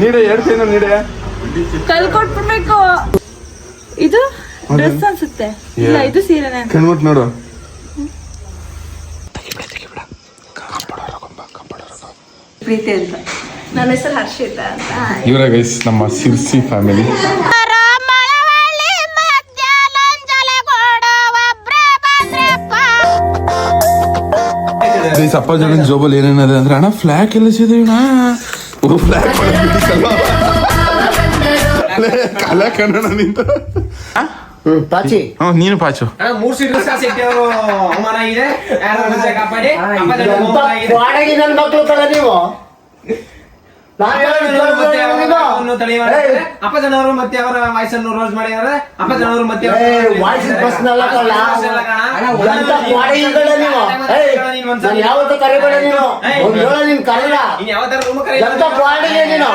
ನೀಡೆ ಹೇಳ್ತೀನಿ ನೀಡೆ. ಕಲ್ಕೊಟ್ಬಿಡ್ಬೇಕು. ಇದು ಡ್ರೆಸ್ ಅನ್ಸುತ್ತೆ. ಇಲ್ಲ ಇದು ಸೀರೆನೇ. ಕಣ್ಮುಟ್ ನೋಡು. ಪ್ರೀತಿ ಅಂತ. ನನ್ನ ಹೆಸರು ಹರ್ಷಿತಾ ಅಂತ. ಇವರ ಗೈಸ್ ನಮ್ಮ ಸಿರ್ಸಿ ಫ್ಯಾಮಿಲಿ ಗೈಸ್ ಅಪ್ಪ ಜನ ಜೋಬಲ್ ಏನೇನದೆ ಅಂದ್ರೆ ಅಣ್ಣ ಫ್ಲಾಕ್ ಎಲ್ಲ ಓ ಫ್ಲಾಗ್ ಕಲ ಕನ್ನಡ ನಿಂತ ಪಾಚಿ. ಹ್ಞೂ ನೀನು ಪಾಚು ಮೂರ್ ಸೀಟ್ ಅವಮಾನ ಕಾಪಾಡಿ. ನನ್ ಮಕ್ಳು ನೀವು? ಜನವರು ಮತ್ತೆ ಅವರ ವಾಯ್ಸನ್ನು ರೋಸ್ ಮಾಡಿದ್ದಾರೆ ಅಪ್ಪ ಜನವರು ಮತ್ತೆ ವಾಯ್ಸ್ ಬಸ್ ಯಾವತ್ತೂ ಕರಿಬೇಡ ನೀನು ಒಂದ್ ಹೇಳ ನೀನ್ ಎಂತ ವಾಡಗಿ ನೀನು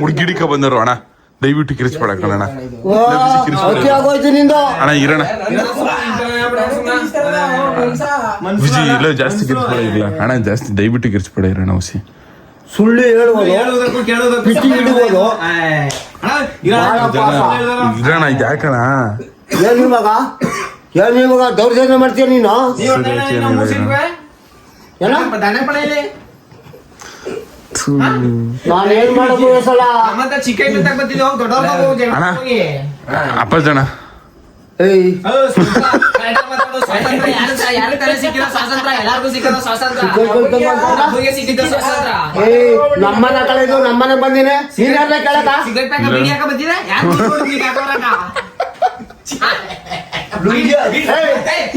ಹುಡುಗಿಡಿಕ ಬಂದರು ಅಣ್ಣ ದಯವಿಟ್ಟು ಕಿರಿಸ್ಬೇಡ ಅಣ್ಣ ಆಗೋಯ್ತು ನಿಂದು ಅಣ್ಣ ಇರೋಣ ವಿಜಿ ಇಲ್ಲ ಜಾಸ್ತಿ ಕಿರಿಸ್ಬೇಡ ಇಲ್ಲ ಅಣ್ಣ ಜಾಸ್ತಿ ದಯವಿಟ್ಟು ಕಿರಿಸ್ಬೇಡ ಇರೋಣ ಹುಸಿ ಸುಳ್ಳು ಹೇಳುವುದು. ಇರೋಣ ಇದು ಯಾಕಣ ಏನ್ ಇವಾಗ ಏನ್ ಇವಾಗ ದೌರ್ಜನ್ಯ ಮಾಡ್ತೀಯ ನೀನು? ಏನ? ನಾನು ಏನ್ ಮಾಡೋದು ಸಲ? ಅಣ್ಣ. ನಮ್ಮನ ಕಳೆದು ನಮ್ಮನೆ ಬಂದಿನಿ? ನೀನ್ ಕೇಳಕ? ಸಿಗರೇಟ್ ಪ್ಯಾಕ ಬಿಡಿ ಬಂದಿದೆ? ಬಿಡಿ ಹಾಕೋರಕ್ಕ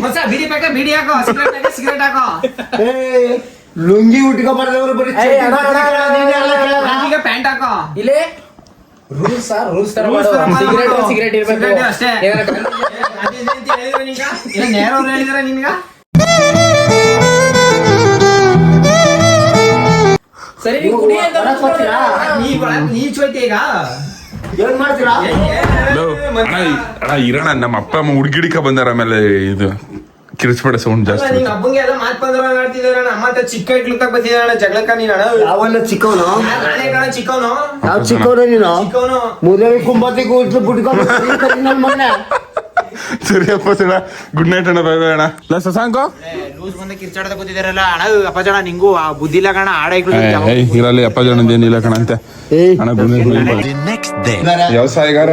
ಮಸ ಬಿಡಿ ಪ್ಯಾಕ ಬಿಡಿ ಹಾಕೋ. ಸಿಗರೇಟ್ ಪ್ಯಾಕ ಸಿಗರೇಟ್ ಹಾಕೋ. ಏಯ್ ಲುಂಗಿ ಉಟ್ಕೊ ಬರ್ದವ್ರು ಬರೀ ನೀನೇ ಎಲ್ಲ ಕೇಳಕ? ಪ್ಯಾಂಟ್ ಹಾಕೋ. ಇಲ್ಲಿ ರೂಲ್ಸ್ ರೂಲ್ಸ್ ತರ ಮಾಡು. ಸಿಗರೇಟ್ ಸಿಗರೇಟ್ ಇರಬೇಕು. ಅಷ್ಟೇ. ನೇರವ್ರು ಹೇಳಿದಾರೆ ನಿನ್ಗ? ಸರಿ ನೀವು ಕುಡಿ ಅಂತ ಹೊರಗ್ ಬರ್ತೀರಾ? ನೀ ಹೋಯ್ತಿ ಈಗ? ಏನ್ ಮಾಡ್ತೀರಾ? ಅಣ್ಣ ಇರೋಣ ನಮ್ಮ ಅಪ್ಪ ಅಮ್ಮ ಹುಡುಗಿಡಿಕ ಬಂದಾರ ಆಮೇಲೆ ಇದು. ಕಿರಿಸ್ಬೇಡ ಸೌಂಡ್ ಜಾಸ್ತಿ ನೀನ್ ಹಬ್ಬಂಗೆ ಎಲ್ಲ ಮಾತ್ ಬಂದ್ರ ಆಡ್ತಿದಾರ ಅಮ್ಮ ಅಂತ ಚಿಕ್ಕ ಇಟ್ಲು ತಗ ಬಂದಿದ್ದಾಳ ಜಗಳಕ್ಕ ನೀನ ಅಣ್ಣ. ಯಾವಲ್ಲ ಚಿಕ್ಕವನು? ನಾನೇ ಕಣ ಚಿಕ್ಕವನು? ಯಾವ ಚಿಕ್ಕವನು ನೀನು? ಚಿಕ್ಕವನು. ಮುದೇವಿ ಕುಂಬತಿ ಕೂತ್ಲು ಬಿಟ್ಕೊಂಡು ನನ್ ಮೊನ್ನೆ. ಸರಿ ಅಪ್ಪ ಸಣ್ಣ ಗುಡ್ ನೈಟ್ ಅಣ್ಣ ಬೈ ಬೈ ಅಣ್ಣ. ಲ ಸಸಾಂಕ? ಲೂಸ್ ಬಂದ ಕಿರ್ಚಾಡ್ದ ಕೂತಿದಾರಲ್ಲ ಅಣ್ಣ ಅಪ್ಪ ಜಣ ನಿಂಗೂ ಆ ಬುದ್ಧಿ ಇಲ್ಲ ಕಣ ಆಡ ಇರಲಿ ಅಪ್ಪ ಜನ ಏನಿಲ್ಲ ಕಣ ಅಂತ. ಅಣ್ಣ ಗುಡ್ ನೈಟ್ ವ್ಯವಸಾಯಗಾರ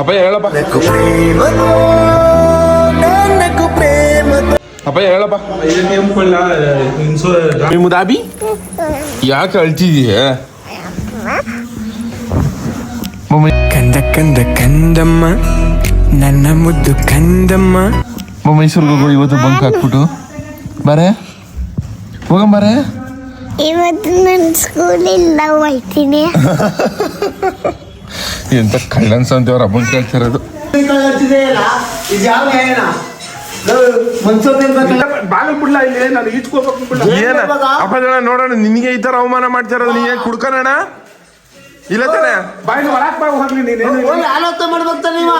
ಅಪ್ಪ ಹೇಳಪ್ಪ. ಅಪ್ಪ ಹೇಳಪ್ಪ. ಮುದಾಬಿ ಯಾಕೆ ಅಳ್ತಿದೀಯ? ಕಂದ ಕಂದ ಕಂದಮ್ಮ ನನ್ನ ಮುದ್ದು ಕಂದಮ್ಮ. ಮೈಸೂರಿಗೆ ಹೋಗು ಇವತ್ತು ಬಂಕ್ ಹಾಕ್ಬಿಟ್ಟು. ಬರೇ? ಹೋಗಂಬರೇ ಇವತ್ತು ನನ್ನ ಸ್ಕೂಲಿಂದ ಹೋಗ್ತೀನಿ. ಎಂತ ಕಳ್ಳನ್ಸ ಅಂತ ಅವ್ರ ಹಬ್ಬನ್ ಕೇಳ್ತಿರೋದು ಇದು ಇರ್ಬೇಕಲ್ಲ ಏನ ಅಪ್ಪ ನೋಡೋಣ ನಿನಗೆ ಈ ತರ ಅವಮಾನ ಮಾಡ್ತಾರ ನೀ ಏನ್ ಇಲ್ಲ ತಾನೆ ಹೋಗಿ ಆಲೋಚನೆ ಮಾಡ್ಬೇಕು ತಾನೆ ನೀವ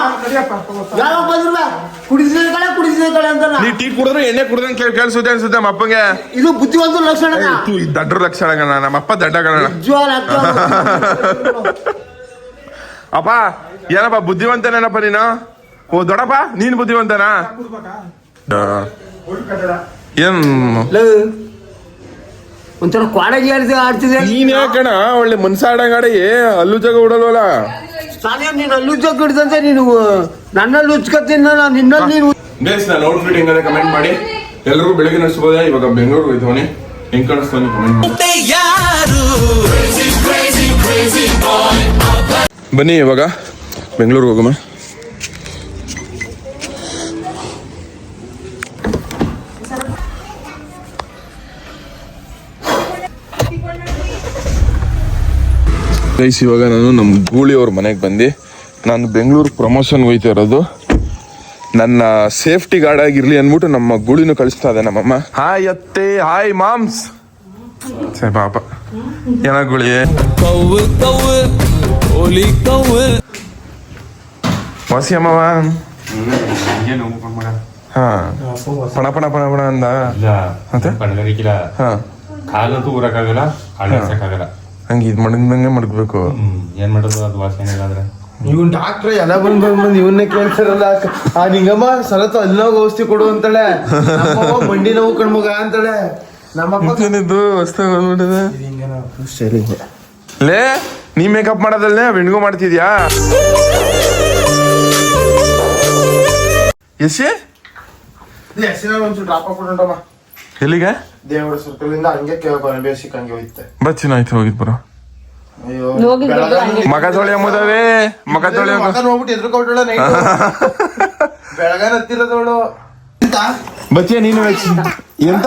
ಯಾವಾಗ ಬಂದ್ರು ಕುಡಿಸಿದ ಕಡೆ ಕುಡಿಸಿದ ಕಡೆ ಅಂತ ನೀ ಟೀ ಕುಡಿದ್ರೆ ಎಣ್ಣೆ ಕುಡ್ದಂಗ್ ಕೇಳ್ ಅನ್ಸುತ್ತೆ ನಮ್ಮ ಅಪ್ಪಂಗೆ ಇದು ಬುದ್ಧಿವಂತ ಲಕ್ಷಣ ದಡ್ರ ಲಕ್ಷಣ ಗಣ ನಮ್ಮ ಅಪ್ಪ ದಡ್ಡ ಅಪ್ಪ, ಏನಪ್ಪ, ಬುದ್ಧಿವಂತನೇನಪ್ಪ ನೀನು? ಓ ದೊಡಪ್ಪ ನೀನ್ ಬುದ್ಧಿವಂತನಾ. ಏನ್? ಒಂಥರ ಕ್ವಾಡಗಿ ಆಡ್ತಿ ಆಡ್ತಿದೆ ನೀನ್ ಯಾಕಣ ಒಳ್ಳೆ ಮನ್ಸಾಡಂಗಾಡಿ ಆಡಿ ಅಲ್ಲೂ ಜಾಗ ಉಡಲ್ವಲ್ಲ ನಾನೇ ನೀನು ಅಲ್ಲೂ ಜೋಕ್ ಹಿಡ್ದಂತೆ ನೀನು. ನನ್ನಲ್ಲಿ ಉಚ್ಕತ್ತೀನಿ ನಾನು ನಿನ್ನಲ್ಲಿ ನೀನು ಬೇಸ್ ನಾನು ಔಟ್ಫಿಟ್ ಹೆಂಗದೆ ಕಮೆಂಟ್ ಮಾಡಿ. ಎಲ್ಲರೂ ಬೆಳಗ್ಗೆ ನಡೆಸ್ಬೋದ ಇವಾಗ ಬೆಂಗಳೂರು ಹೋಯ್ತವನಿ. ಹೆಂಗ್ ಕಾಣಿಸ್ತಾನೆ ಕಮೆಂಟ್ ಮಾಡಿ. ಬನ್ನಿ ಇವಾಗ ಬೆಂಗಳೂರಿಗೆ ಹೋಗಮ್ಮ ಗೈಸ್ ಇವಾಗ ನಾನು ನಮ್ಮ ಗೂಳಿ ಅವ್ರ ಮನೆಗೆ ಬಂದು. ನಾನು ಬೆಂಗಳೂರು ಪ್ರಮೋಷನ್ ಹೋಯ್ತಾ ಇರೋದು. ನನ್ನ ಸೇಫ್ಟಿ ಗಾರ್ಡ್ ಆಗಿರ್ಲಿ ಅಂದ್ಬಿಟ್ಟು ನಮ್ಮ ಗೂಳಿನೂ ಕಳಿಸ್ತಾ ಇದೆ ನಮ್ಮಮ್ಮ. ಹಾಯ್ ಅತ್ತೆ. ಹಾಯ್ ಮಾಮ್ಸ್ ಸೇ ಪಾಪ. ಏನ ಗುಳಿ? ವಾಸಿ ಅಮ್ಮವ? ಹಾ. ಪಣ ಪಣ ಪಣ ಪಣ ಅಂದ. ಮತ್ತೆ? ಹಾ. ಕಾಲಂತೂ ಊರಕ್ಕಾಗಲ್ಲ ಅಳ್ಳಾಡ್ಸಕ್ಕಾಗಲ್ಲ ಹಂಗೆ ಇದು ಮಡಗ್ದಂಗೆ ಮಡಗ್ಬೇಕು ಹ್ಮ್ ಏನ್ ಮಾಡೋದು ಅದು ವಾಸನೆ ಇಲ್ಲಾಂದ್ರೆ ಇವನ್ ಡಾಕ್ಟ್ರ್ ಎಲ್ಲ ಬಂದ್ ಬಂದ್ ಬಂದ್ ಇವನ್ನೇ ಕೇಳ್ತಾರಲ್ಲ ಆ ನಿಂಗಮ್ಮ ಸರತ ಅಲ್ಲೋಗ ಔಷಧಿ ಕೊಡು ಅಂತಾಳೆ. ನಮ್ಮವ್ವ ಮಂಡಿ ನೋವು ಕಣ್ಮಗ ಅಂತಾಳೆ. ನಮ್ಮಪ್ಪ ಏನಿದ್ದು ಹೊಸ್ದಾಗ್ ಬಂದ್ಬಿಟ್ಟಿದೆ. ಸರಿ. ಲೇ ನೀ ಮೇಕಪ್ ಮಾಡೋದಲ್ಲೇ? ವಿಣ್ಗು ಮಾಡ್ತಿದ್ಯಾ? ಎಸ್ ಹೆಸರ ಒಂಚೂರು ಡ್ರಾಪ್ ಹಾಕ್ಬಿಟ್ಟಮ್ಮ ಎಲ್ಲಿಗೆ? ದೇವರ ಸರ್ಕಲ್ ಇಂದ ಹಂಗೆ ಕೇಳ ಬೇಸಿಕ್ ಹಂಗೆ ಹೋಯ್ತೆ. ಬಚ್ಚಿನ ಆಯ್ತು ಹೋಗಿದ್ ಬರೋ. ಮಗ ತೊಳೆ ಮುದವೆ ಮಗ ತೊಳೆ ಹೋಗ್ಬಿಟ್ಟು ಬೆಳಗಾನ ಹತ್ತಿರದವಳು ಬಚ್ಚಿಯ ನೀನು ಎಂತ?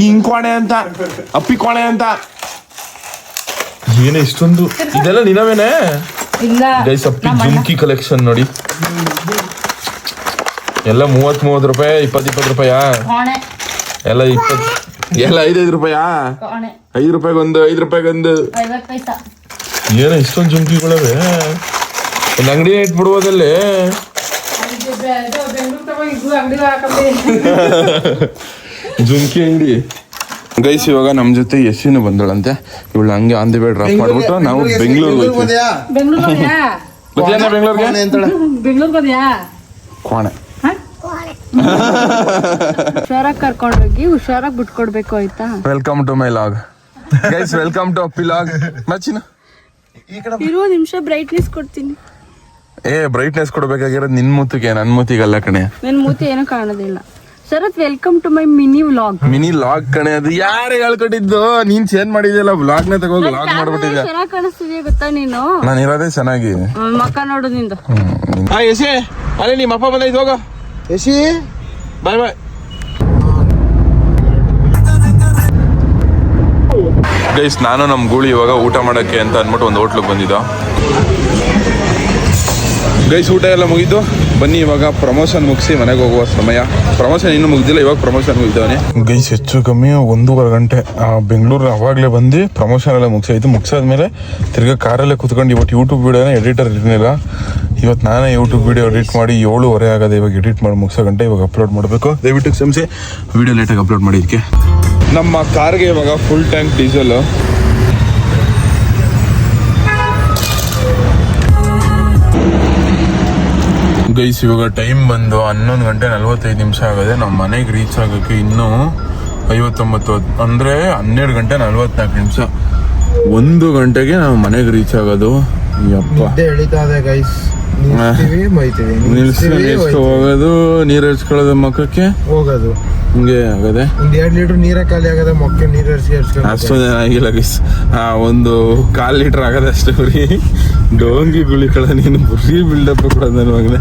ನೀನ್ ಕೋಣೆ ಅಂತ ಅಪ್ಪಿ ಕೋಣೆ ಅಂತ. ಏನೇ ಇಷ್ಟೊಂದು? ಇದೆಲ್ಲ ನಿನವೇನೆ? ಇಲ್ಲ ಗೈಸ್ ಅಪ್ಪಿ ಜುಮ್ಕಿ ಕಲೆಕ್ಷನ್ ನೋಡಿ. ಎಲ್ಲ ಮೂವತ್ ಮೂವತ್ ರೂಪಾಯಿ ಇಪ್ಪತ್ ಇಪ್ಪತ್ ರೂಪಾಯ? ಕೋಣೆ ಎಲ್ಲ ಇಪ್ಪತ್ತು ಎಲ್ಲ ಐದೈದು ರೂಪಾಯಾ? ಐದು ರೂಪಾಯಿಗೊಂದು ಐದು ರೂಪಾಯಿಗೊಂದು. ಏನೋ ಇಷ್ಟೊಂದು ಜುಮ್ಕಿಗಳವೆ? ಒಂದು ಅಂಗಡಿ ಇಟ್ಬಿಡ್ಬೋದಲ್ಲಿ? ಜುಮ್ಕಿ ಅಂಗಡಿ. ಗೈಸ್ ಇವಾಗ ನಮ್ ಜೊತೆ ಯಶಿನ ಬಂದಳಂತೆ. ಇವಳು ಹಂಗೆ ಆನ್ ದಿ ವೇ ಡ್ರಾಪ್ ಮಾಡ್ಬಿಟ್ಟು ನಾವು ಬೆಂಗಳೂರಿಗೆ ಹೋಗ್ತೀವಿ. ಬೆಂಗ್ಳೂರ್ಗೆ ಕೋಣೆ ಹುಷಾರಾಗಿ ಕರ್ಕೊಂಡೋಗಿ ಹುಷಾರಾಗಿ ಬಿಟ್ಕೊಡ್ಬೇಕು ಆಯ್ತಾ? Welcome to my vlog guys welcome to Appi vlog ಮಚ್ಚಿನ? ಇರುವ ನಿಮಿಷ ಬ್ರೈಟ್ನೆಸ್ ಕೊಡ್ತೀನಿ. ಏ ಬ್ರೈಟ್ನೆಸ್ ಕೊಡ್ಬೇಕಾಗಿರೋದು ನಿನ್ ಮುತ್ತಿಗೆ ನನ್ ಮೂತಿಗಲ್ಲ ಕಣೆ. ನನ್ ಮೂತಿ ಏನೂ ಕಾಣೋದಿಲ್ಲ. Sharath welcome to my mini vlog mini vlog ಕಣೆ ಅದು ಯಾರು ಹೇಳ್ಕೊಟ್ಟಿದ್ದು? ನೀನ್ ಚೇಂಜ್ ಮಾಡಿದ್ಯಲ್ಲ ವ್ಲಾಗ್ನ ತಗೋ ಲಾಗ್ ಮಾಡ್ಬಿಟ್ಟಿದ್ಯಾ? ಚೆನ್ನಾಗಿ ಕಾಣಿಸ್ತಿದ್ಯಾ ಗೊತ್ತಾ ನೀನು? ನಾನು ಇರೋದೇ ಚೆನ್ನಾಗಿ. ಮಕ್ಕ ನೋಡು ನಿಂದು. ಆ ಎಸೆ ಅಲ್ಲೇ ನಿಮ್ಮ ಅಪ್ಪ ಬಂದೈತೆ ಹೋಗ. ಯಶಿ ಬಾಯ್ ಬಾಯ್. ಗೈಸ್ ನಾನು ನಮ್ಮ ಗೂಳಿ ಇವಾಗ ಊಟ ಮಾಡೋಕ್ಕೆ ಅಂತ ಅಂದ್ಬಿಟ್ಟು ಒಂದು ಹೋಟ್ಲಿಗೆ ಬಂದಿದ್ದ. ಗೈಸ್ ಊಟ ಎಲ್ಲ ಮುಗಿದ್ದು ಬನ್ನಿ ಇವಾಗ ಪ್ರಮೋಷನ್ ಮುಗಿಸಿ ಮನೆಗೆ ಹೋಗುವ ಸಮಯ. ಪ್ರಮೋಷನ್ ಇನ್ನೂ ಮುಗ್ದಿಲ್ಲ ಇವಾಗ ಪ್ರಮೋಷನ್ ಮುಗಿದವನೇ. ಗೈಸ್ ಹೆಚ್ಚು ಕಮ್ಮಿ ಒಂದೂವರೆ ಗಂಟೆ ಬೆಂಗಳೂರು ಅವಾಗಲೇ ಬಂದು ಪ್ರಮೋಷನ್ ಎಲ್ಲ ಮುಗಿಸಾಯ್ತು. ಮುಗಿಸಾದ್ಮೇಲೆ ತಿರ್ಗಾ ಕಾರಲ್ಲೇ ಕುತ್ಕೊಂಡು ಇವತ್ತು ಯೂಟ್ಯೂಬ್ ವಿಡಿಯೋನ ಎಡಿಟರ್ ಇರಲಿಲ್ಲ. ಇವತ್ತು ನಾನೇ ಯೂಟ್ಯೂಬ್ ವಿಡಿಯೋ ಎಡಿಟ್ ಮಾಡಿ ಏಳುವರೆ ಆಗದೆ ಇವಾಗ ಎಡಿಟ್ ಮಾಡಿ ಮುಗಿಸೋ ಗಂಟೆ ಇವಾಗ ಅಪ್ಲೋಡ್ ಮಾಡಬೇಕು. ದಯವಿಟ್ಟು ಕ್ಷಮಿಸಿ ವಿಡಿಯೋ ಲೇಟಾಗಿ ಅಪ್ಲೋಡ್ ಮಾಡಿದ್ದಕ್ಕೆ ನಮ್ಮ ಕಾರ್ಗೆ ಇವಾಗ ಫುಲ್ ಟ್ಯಾಂಕ್ ಡೀಸೆಲ್ ಗೈಸ್ ಇವಾಗ ಟೈಮ್ ಬಂದು ಹನ್ನೊಂದು ಗಂಟೆ ನಲ್ವತ್ತೈದು ನಿಮಿಷ ಆಗಿದೆ. ನಮ್ಮ ಮನೆಗೆ ರೀಚ್ ಆಗೋಕ್ಕೆ ಇನ್ನೂ ಐವತ್ತೊಂಬತ್ತು ಅಂದರೆ ಹನ್ನೆರಡು ಗಂಟೆ ನಲ್ವತ್ನಾಲ್ಕು ನಿಮಿಷ. ಒಂದು ಗಂಟೆಗೆ ನಾವು ಮನೆಗೆ ರೀಚ್ ಆಗೋದು. ಯಪ್ಪ. ಗೈಸ್ ನಿಲ್ಸಿ ನಿಲ್ಸ್ಕೊ. ಹೋಗೋದು ನೀರು ಹರಿಸ್ಕೊಳ್ಳೋದು ಮಕ್ಕಕ್ಕೆ? ಹೋಗೋದು. ಹಿಂಗೆ ಆಗದೆ? ಒಂದ್ ಎರಡ್ ಲೀಟರ್ ನೀರೇ ಖಾಲಿ ಆಗದ ಮೊಕ್ಕೆ ನೀರ್ ಹರಿಸಿ ಹರಿಸ್ಕೊಂಡು ಜನ ಆಗಿಲ್ಲ ಗೈಸ್ ಆ ಒಂದು ಕಾಲ್ ಲೀಟರ್ ಆಗದ ಅಷ್ಟೇ ಬರೀ. ಡೋಂಗಿ ಗುಳಿಕಳ ನೀನು ಬರೀ ಬಿಲ್ಡಪ್ ಕೂಡ ನನ್ನ ಮಗನೇ.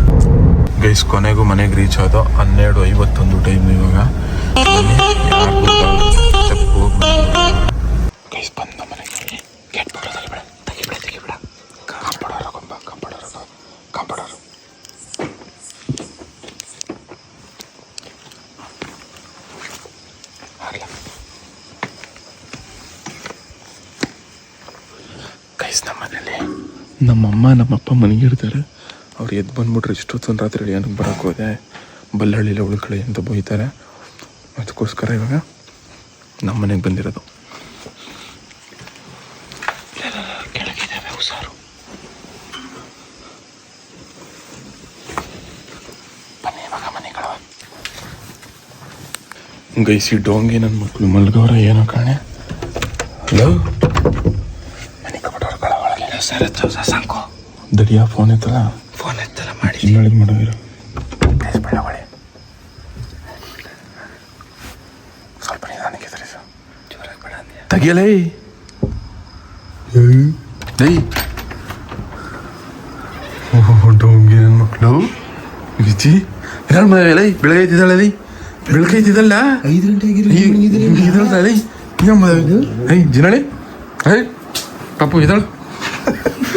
ಗೈಸ್ ಕೊನೆಗೂ ಮನೆಗೆ ರೀಚ್ ಆದ ಹನ್ನೆರಡು ಐವತ್ತೊಂದು ಟೈಮ್ ಇವಾಗ ಗೈಸ್ ಬಂದ ಮನೆಗೆ ಗೇಟ್ ಬಿಡೋ ತೆಗಿಬೇಡ ತೆಗಿಬೇಡ ತೆಗಿಬೇಡ ಕಾಂಪೌಂಡರ್ ಕೊಂಬ ಕಾಂಪೌಂಡರ್ ಕಾಂಪೌಂಡರ್ ಗೈಸ್ ನಮ್ಮ ಮನೇಲಿ ನಮ್ಮಮ್ಮ, ನಮ್ಮಪ್ಪ ಮನೆಗಿರ್ತಾರೆ ಅವ್ರು ಎದ್ದು ಬಂದ್ಬಿಟ್ರೆ ಇಷ್ಟೊತ್ತೊಂದು ರಾತ್ರಿ ಏನಕ್ಕೆ ಬರೋಕ್ಕೆ ಹೋದೆ? ಬಲ್ಲಹಳ್ಳಿಲ ಉಳ್ಕಳಿ ಅಂತ ಬೈತಾರೆ. ಅದಕ್ಕೋಸ್ಕರ ಇವಾಗ ನಮ್ಮ ಮನೆಗೆ ಬಂದಿರೋದು. ಗೈಸಿ ಡೋಂಗಿ, ನನ್ನ ಮಕ್ಕಳು ಮಲ್ಗವ್ರ ಏನೋ ಕಾಣೆ. ಹಲೋ ಸರ್ ಸಾಕು ದಡಿಯಾ ಫೋನ್ ಎತ್ತಲ್ಲ ಫೋನ್ ಎತ್ತಲ್ಲ ಮಾಡಿ ಇನ್ನೊಳಗೆ ಮಾಡೋದಿರು ಮಾಡಿ ಸ್ವಲ್ಪ ನಿಧಾನಕ್ಕೆ ಸರಿಸ ತೆಗಿಯಲೇ ದೈ ಡೋಂಗಿ ನನ್ನ ಮಕ್ಕಳು ಗಿಚ್ಚಿ ಯಾರು ಮಳೆ ಬೆಳಗ್ಗೆ ಎದ್ದಿದ್ದಾಳೆ ಲೈ ಬೆಳಗ್ಗೆ ಎದ್ದಿದ್ದಲ್ಲ ಐದು ಗಂಟೆ ಇದಳ ಲೈ ಹೈ ಜಿನಾಳೆ ಹೈ ಪಾಪು ಇದ್ದಾಳು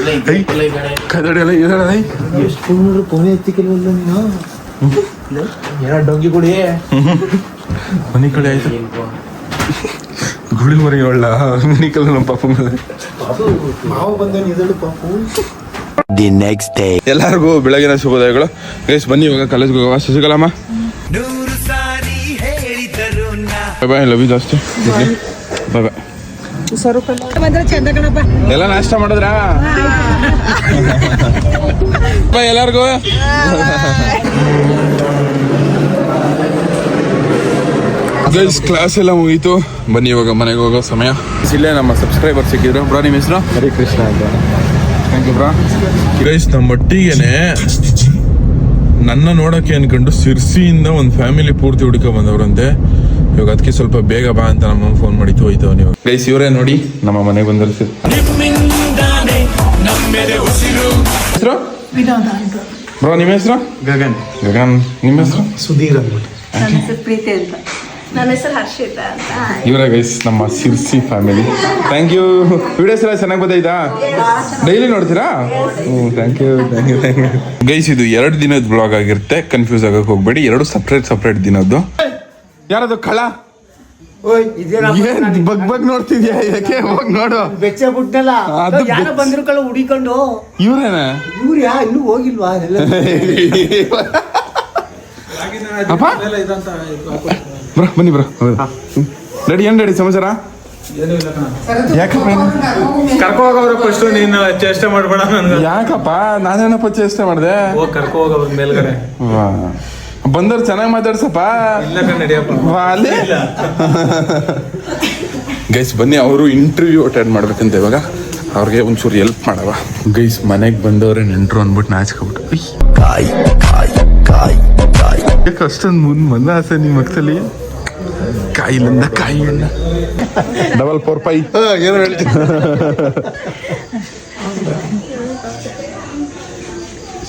ಐ ಕದಡಿ ಅಲ್ಲ ಇದ್ದಾಳ ಲೈ ಎಷ್ಟು ಫೋನ್ ಎತ್ತಿಕ್ಕಿಲ್ವಲ್ಲ ನೀನು ಏನೋ ಡೊಂಗಿ ಕೊಡಿ ಮನೆ ಕಡೆ ಆಯ್ತು ಗುಳಿ ಮರಿ ಒಳ್ಳ ಮನೆ ಕಲ್ಲ ನಮ್ಮ ಪಾಪ ಮೇಲೆ ಬಂದ ಇದಳು ಪಾಪು ಎಲ್ಲರಿಗೂ ಬೆಳಗಿನ ಶುಭೋದಯಗಳು. ಗೈಸ್ ಬನ್ನಿ ಇವಾಗ ಕಾಲೇಜ್ಗೆ ಹೋಗುವ ಶಶಿಕಲಮ್ಮ ಬಾಯ್ ಲವ್ ಯು ಜಾಸ್ತಿ. ಬಾಯ್ ಬಾಯ್ ಎಲ್ಲ ನಾಷ್ಟ ಮಾಡಿದ್ರಾ? ಎಲ್ಲರಿಗೂ. ಗೈಸ್ ಕ್ಲಾಸ್ ಎಲ್ಲ ಮುಗೀತು. ಬನ್ನಿ ಇವಾಗ ಮನೆಗೆ ಹೋಗೋ ಸಮಯ. ಇಲ್ಲೇ ನಮ್ಮ ಸಬ್ಸ್ಕ್ರೈಬರ್ ಸಿಕ್ಕಿದ್ರು. ಬ್ರಾ ನಿಮ್ಮ ಹೆಸರು? ಹರಿ ಕೃಷ್ಣ ಅಂತ. Thank you bro. ಗೈಸ್ ನಮ್ಮ ಮಟ್ಟಿಗೆನೆ ನನ್ನ ನೋಡಕ್ಕೆ ಅನ್ಕೊಂಡು ಸಿರ್ಸಿಯಿಂದ ಒಂದು ಫ್ಯಾಮಿಲಿ ಪೂರ್ತಿ ಹುಡುಕ ಬಂದವ್ರಂತೆ. ಇವಾಗ ಅದಕ್ಕೆ ಸ್ವಲ್ಪ ಬೇಗ ಬಾ ಅಂತ ನಮ್ಮ ಫೋನ್ ಮಾಡಿತ್ತು ಹೋಯ್ತು ನೀವು. ಗೈಸ್ ಇವರೇ ನೋಡಿ. ನಮ್ಮ ಮನೆಗೆ ಬಂದರು ಹೆಸರು? ಬ್ರೋ ನಿಮ್ಮ ಹೆಸರು? ಗಗನ್. ಗಗನ್. ನಿಮ್ಮ ಹೆಸರು? ಸುಧೀರ್ ಅಂದ್ಬಿಟ್ಟು. ನನ್ನ ಹೆಸರು ಪ್ರೀತಿ ಅಂತ. ನನ್ನ ಹೆಸರು ಹರ್ಷಿತಾ ಅಂತ. ಇವರೇ ಗೈಸ್ ನಮ್ಮ Sirsi family thank you videos ಎಲ್ಲ ಚೆನ್ನಾಗಿ ಗೊತ್ತಾಯ್ತಾ ಡೈಲಿ ನೋಡ್ತೀರಾ? ಹ್ಞೂ thank you thank you thank you guys ಇದು ಎರಡು ದಿನದ ಬ್ಲಾಗ್ ಆಗಿರುತ್ತೆ. ಕನ್ಫ್ಯೂಸ್ ಆಗಕ್ಕೆ ಹೋಗ್ಬೇಡಿ. ಎರಡು ಸಪ್ರೇಟ್ ಸಪ್ರೇಟ್ ದಿನದ್ದು. ಯಾರದು ಕಳ? ಏನ್ ಬಗ್ ಬಗ್ ನೋಡ್ತಿದ್ಯಾ? ಯಾಕೆ ಹೋಗ್ ನೋಡು? ಬೆಚ್ಚ ಬಿಟ್ನಲ್ಲ ಅದು ಯಾರೋ. ಬಂದ್ರು ಕಳ ಹುಡಿಕೊಂಡು? ಇವ್ರೇನ? ಇವ್ರು ಯಾ ಇನ್ನೂ ಹೋಗಿಲ್ವಾ? ಎಲ್ಲ ಅಪ್ಪ? ಬ್ರ ಬನ್ನಿ ಬ್ರ. ರೆಡಿ ಏನ್ ರೆಡಿ ಸಮಾಚಾರ? ಯಾಕಪ್ಪ ಕರ್ಕೊ ಹೋಗವ್ರೆ ಫಸ್ಟ್ ನೀನು ಚೇಷ್ಟೆ ಮಾಡ್ಬೇಡ ಯಾಕಪ್ಪ? ನಾನೇನಪ್ಪ ಚೇಷ್ಟೆ ಮಾಡಿದೆ? ಹೋಗಿ ಕರ್ಕೊ ಹೋಗವ್ರ ಮೇಲ್ಗಡೆ ಬಂದವ್ರು ಚೆನ್ನಾಗಿ ಮಾತಾಡ್ಸಪ್ಪ. ಅಲ್ಲಿ? ಗೈಸ್ ಬನ್ನಿ ಅವರು ಇಂಟರ್ವ್ಯೂ ಅಟೆಂಡ್ ಮಾಡ್ಬೇಕಂತ ಇವಾಗ. ಅವ್ರಿಗೆ ಒಂಚೂರು ಹೆಲ್ಪ್ ಮಾಡವ. ಗೈಸ್ ಮನೆಗೆ ಬಂದವ್ರೆ ನೆಂಟ್ರು ಅಂದ್ಬಿಟ್ಟು ನಾಚ್ಕೊಬಿಟ್ಟು ಯಾಕೆ ಅಷ್ಟೊಂದು ಮುಂದೆ ಮಂದ ಆಸೆ ನಿಮ್ಮ ಮಕ್ಕಳಲ್ಲಿ ಕಾಯಿಲಿಂದ ಕಾಯಿ ಹಣ್ಣ ಡಬಲ್ ಫೋರ್ ಫೈ ಏನು ಹೇಳ್ತೀನಿ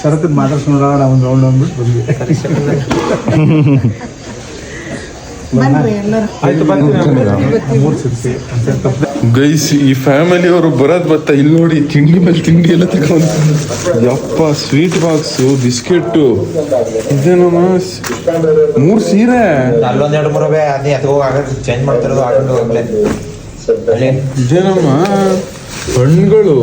ಶರತ್ ಮಾತಾಡ್ಸ್ ನೋಡೋಣ ಒಂದು ರೌಂಡ್ ಅಂದ್ಬಿಟ್ಟು ಬಂದ್ವಿ. ಗೈಸ್ ಈ ಫ್ಯಾಮಿಲಿ ಅವರು ಬರೋದ್ ಬತ್ತ ಇಲ್ಲಿ ನೋಡಿ ತಿಂಡಿ ಮೇಲೆ ತಿಂಡಿ ಎಲ್ಲ ತಗೊಂಡ್ ಯಪ್ಪ ಸ್ವೀಟ್ ಬಾಕ್ಸು ಬಿಸ್ಕೆಟ್ಟು. ಇದೇನಮ್ಮ ಮೂರ್ ಸೀರೆ. ಅಲ್ಲೊಂದೆರಡು ಮೂರು ಬೇ ಅದೇ ಎತ್ಕೋಗ ಚೇಂಜ್ ಮಾಡ್ತಿರೋದು ಹಾಕೊಂಡು ಇದೇನಮ್ಮ? ಹಣ್ಣುಗಳು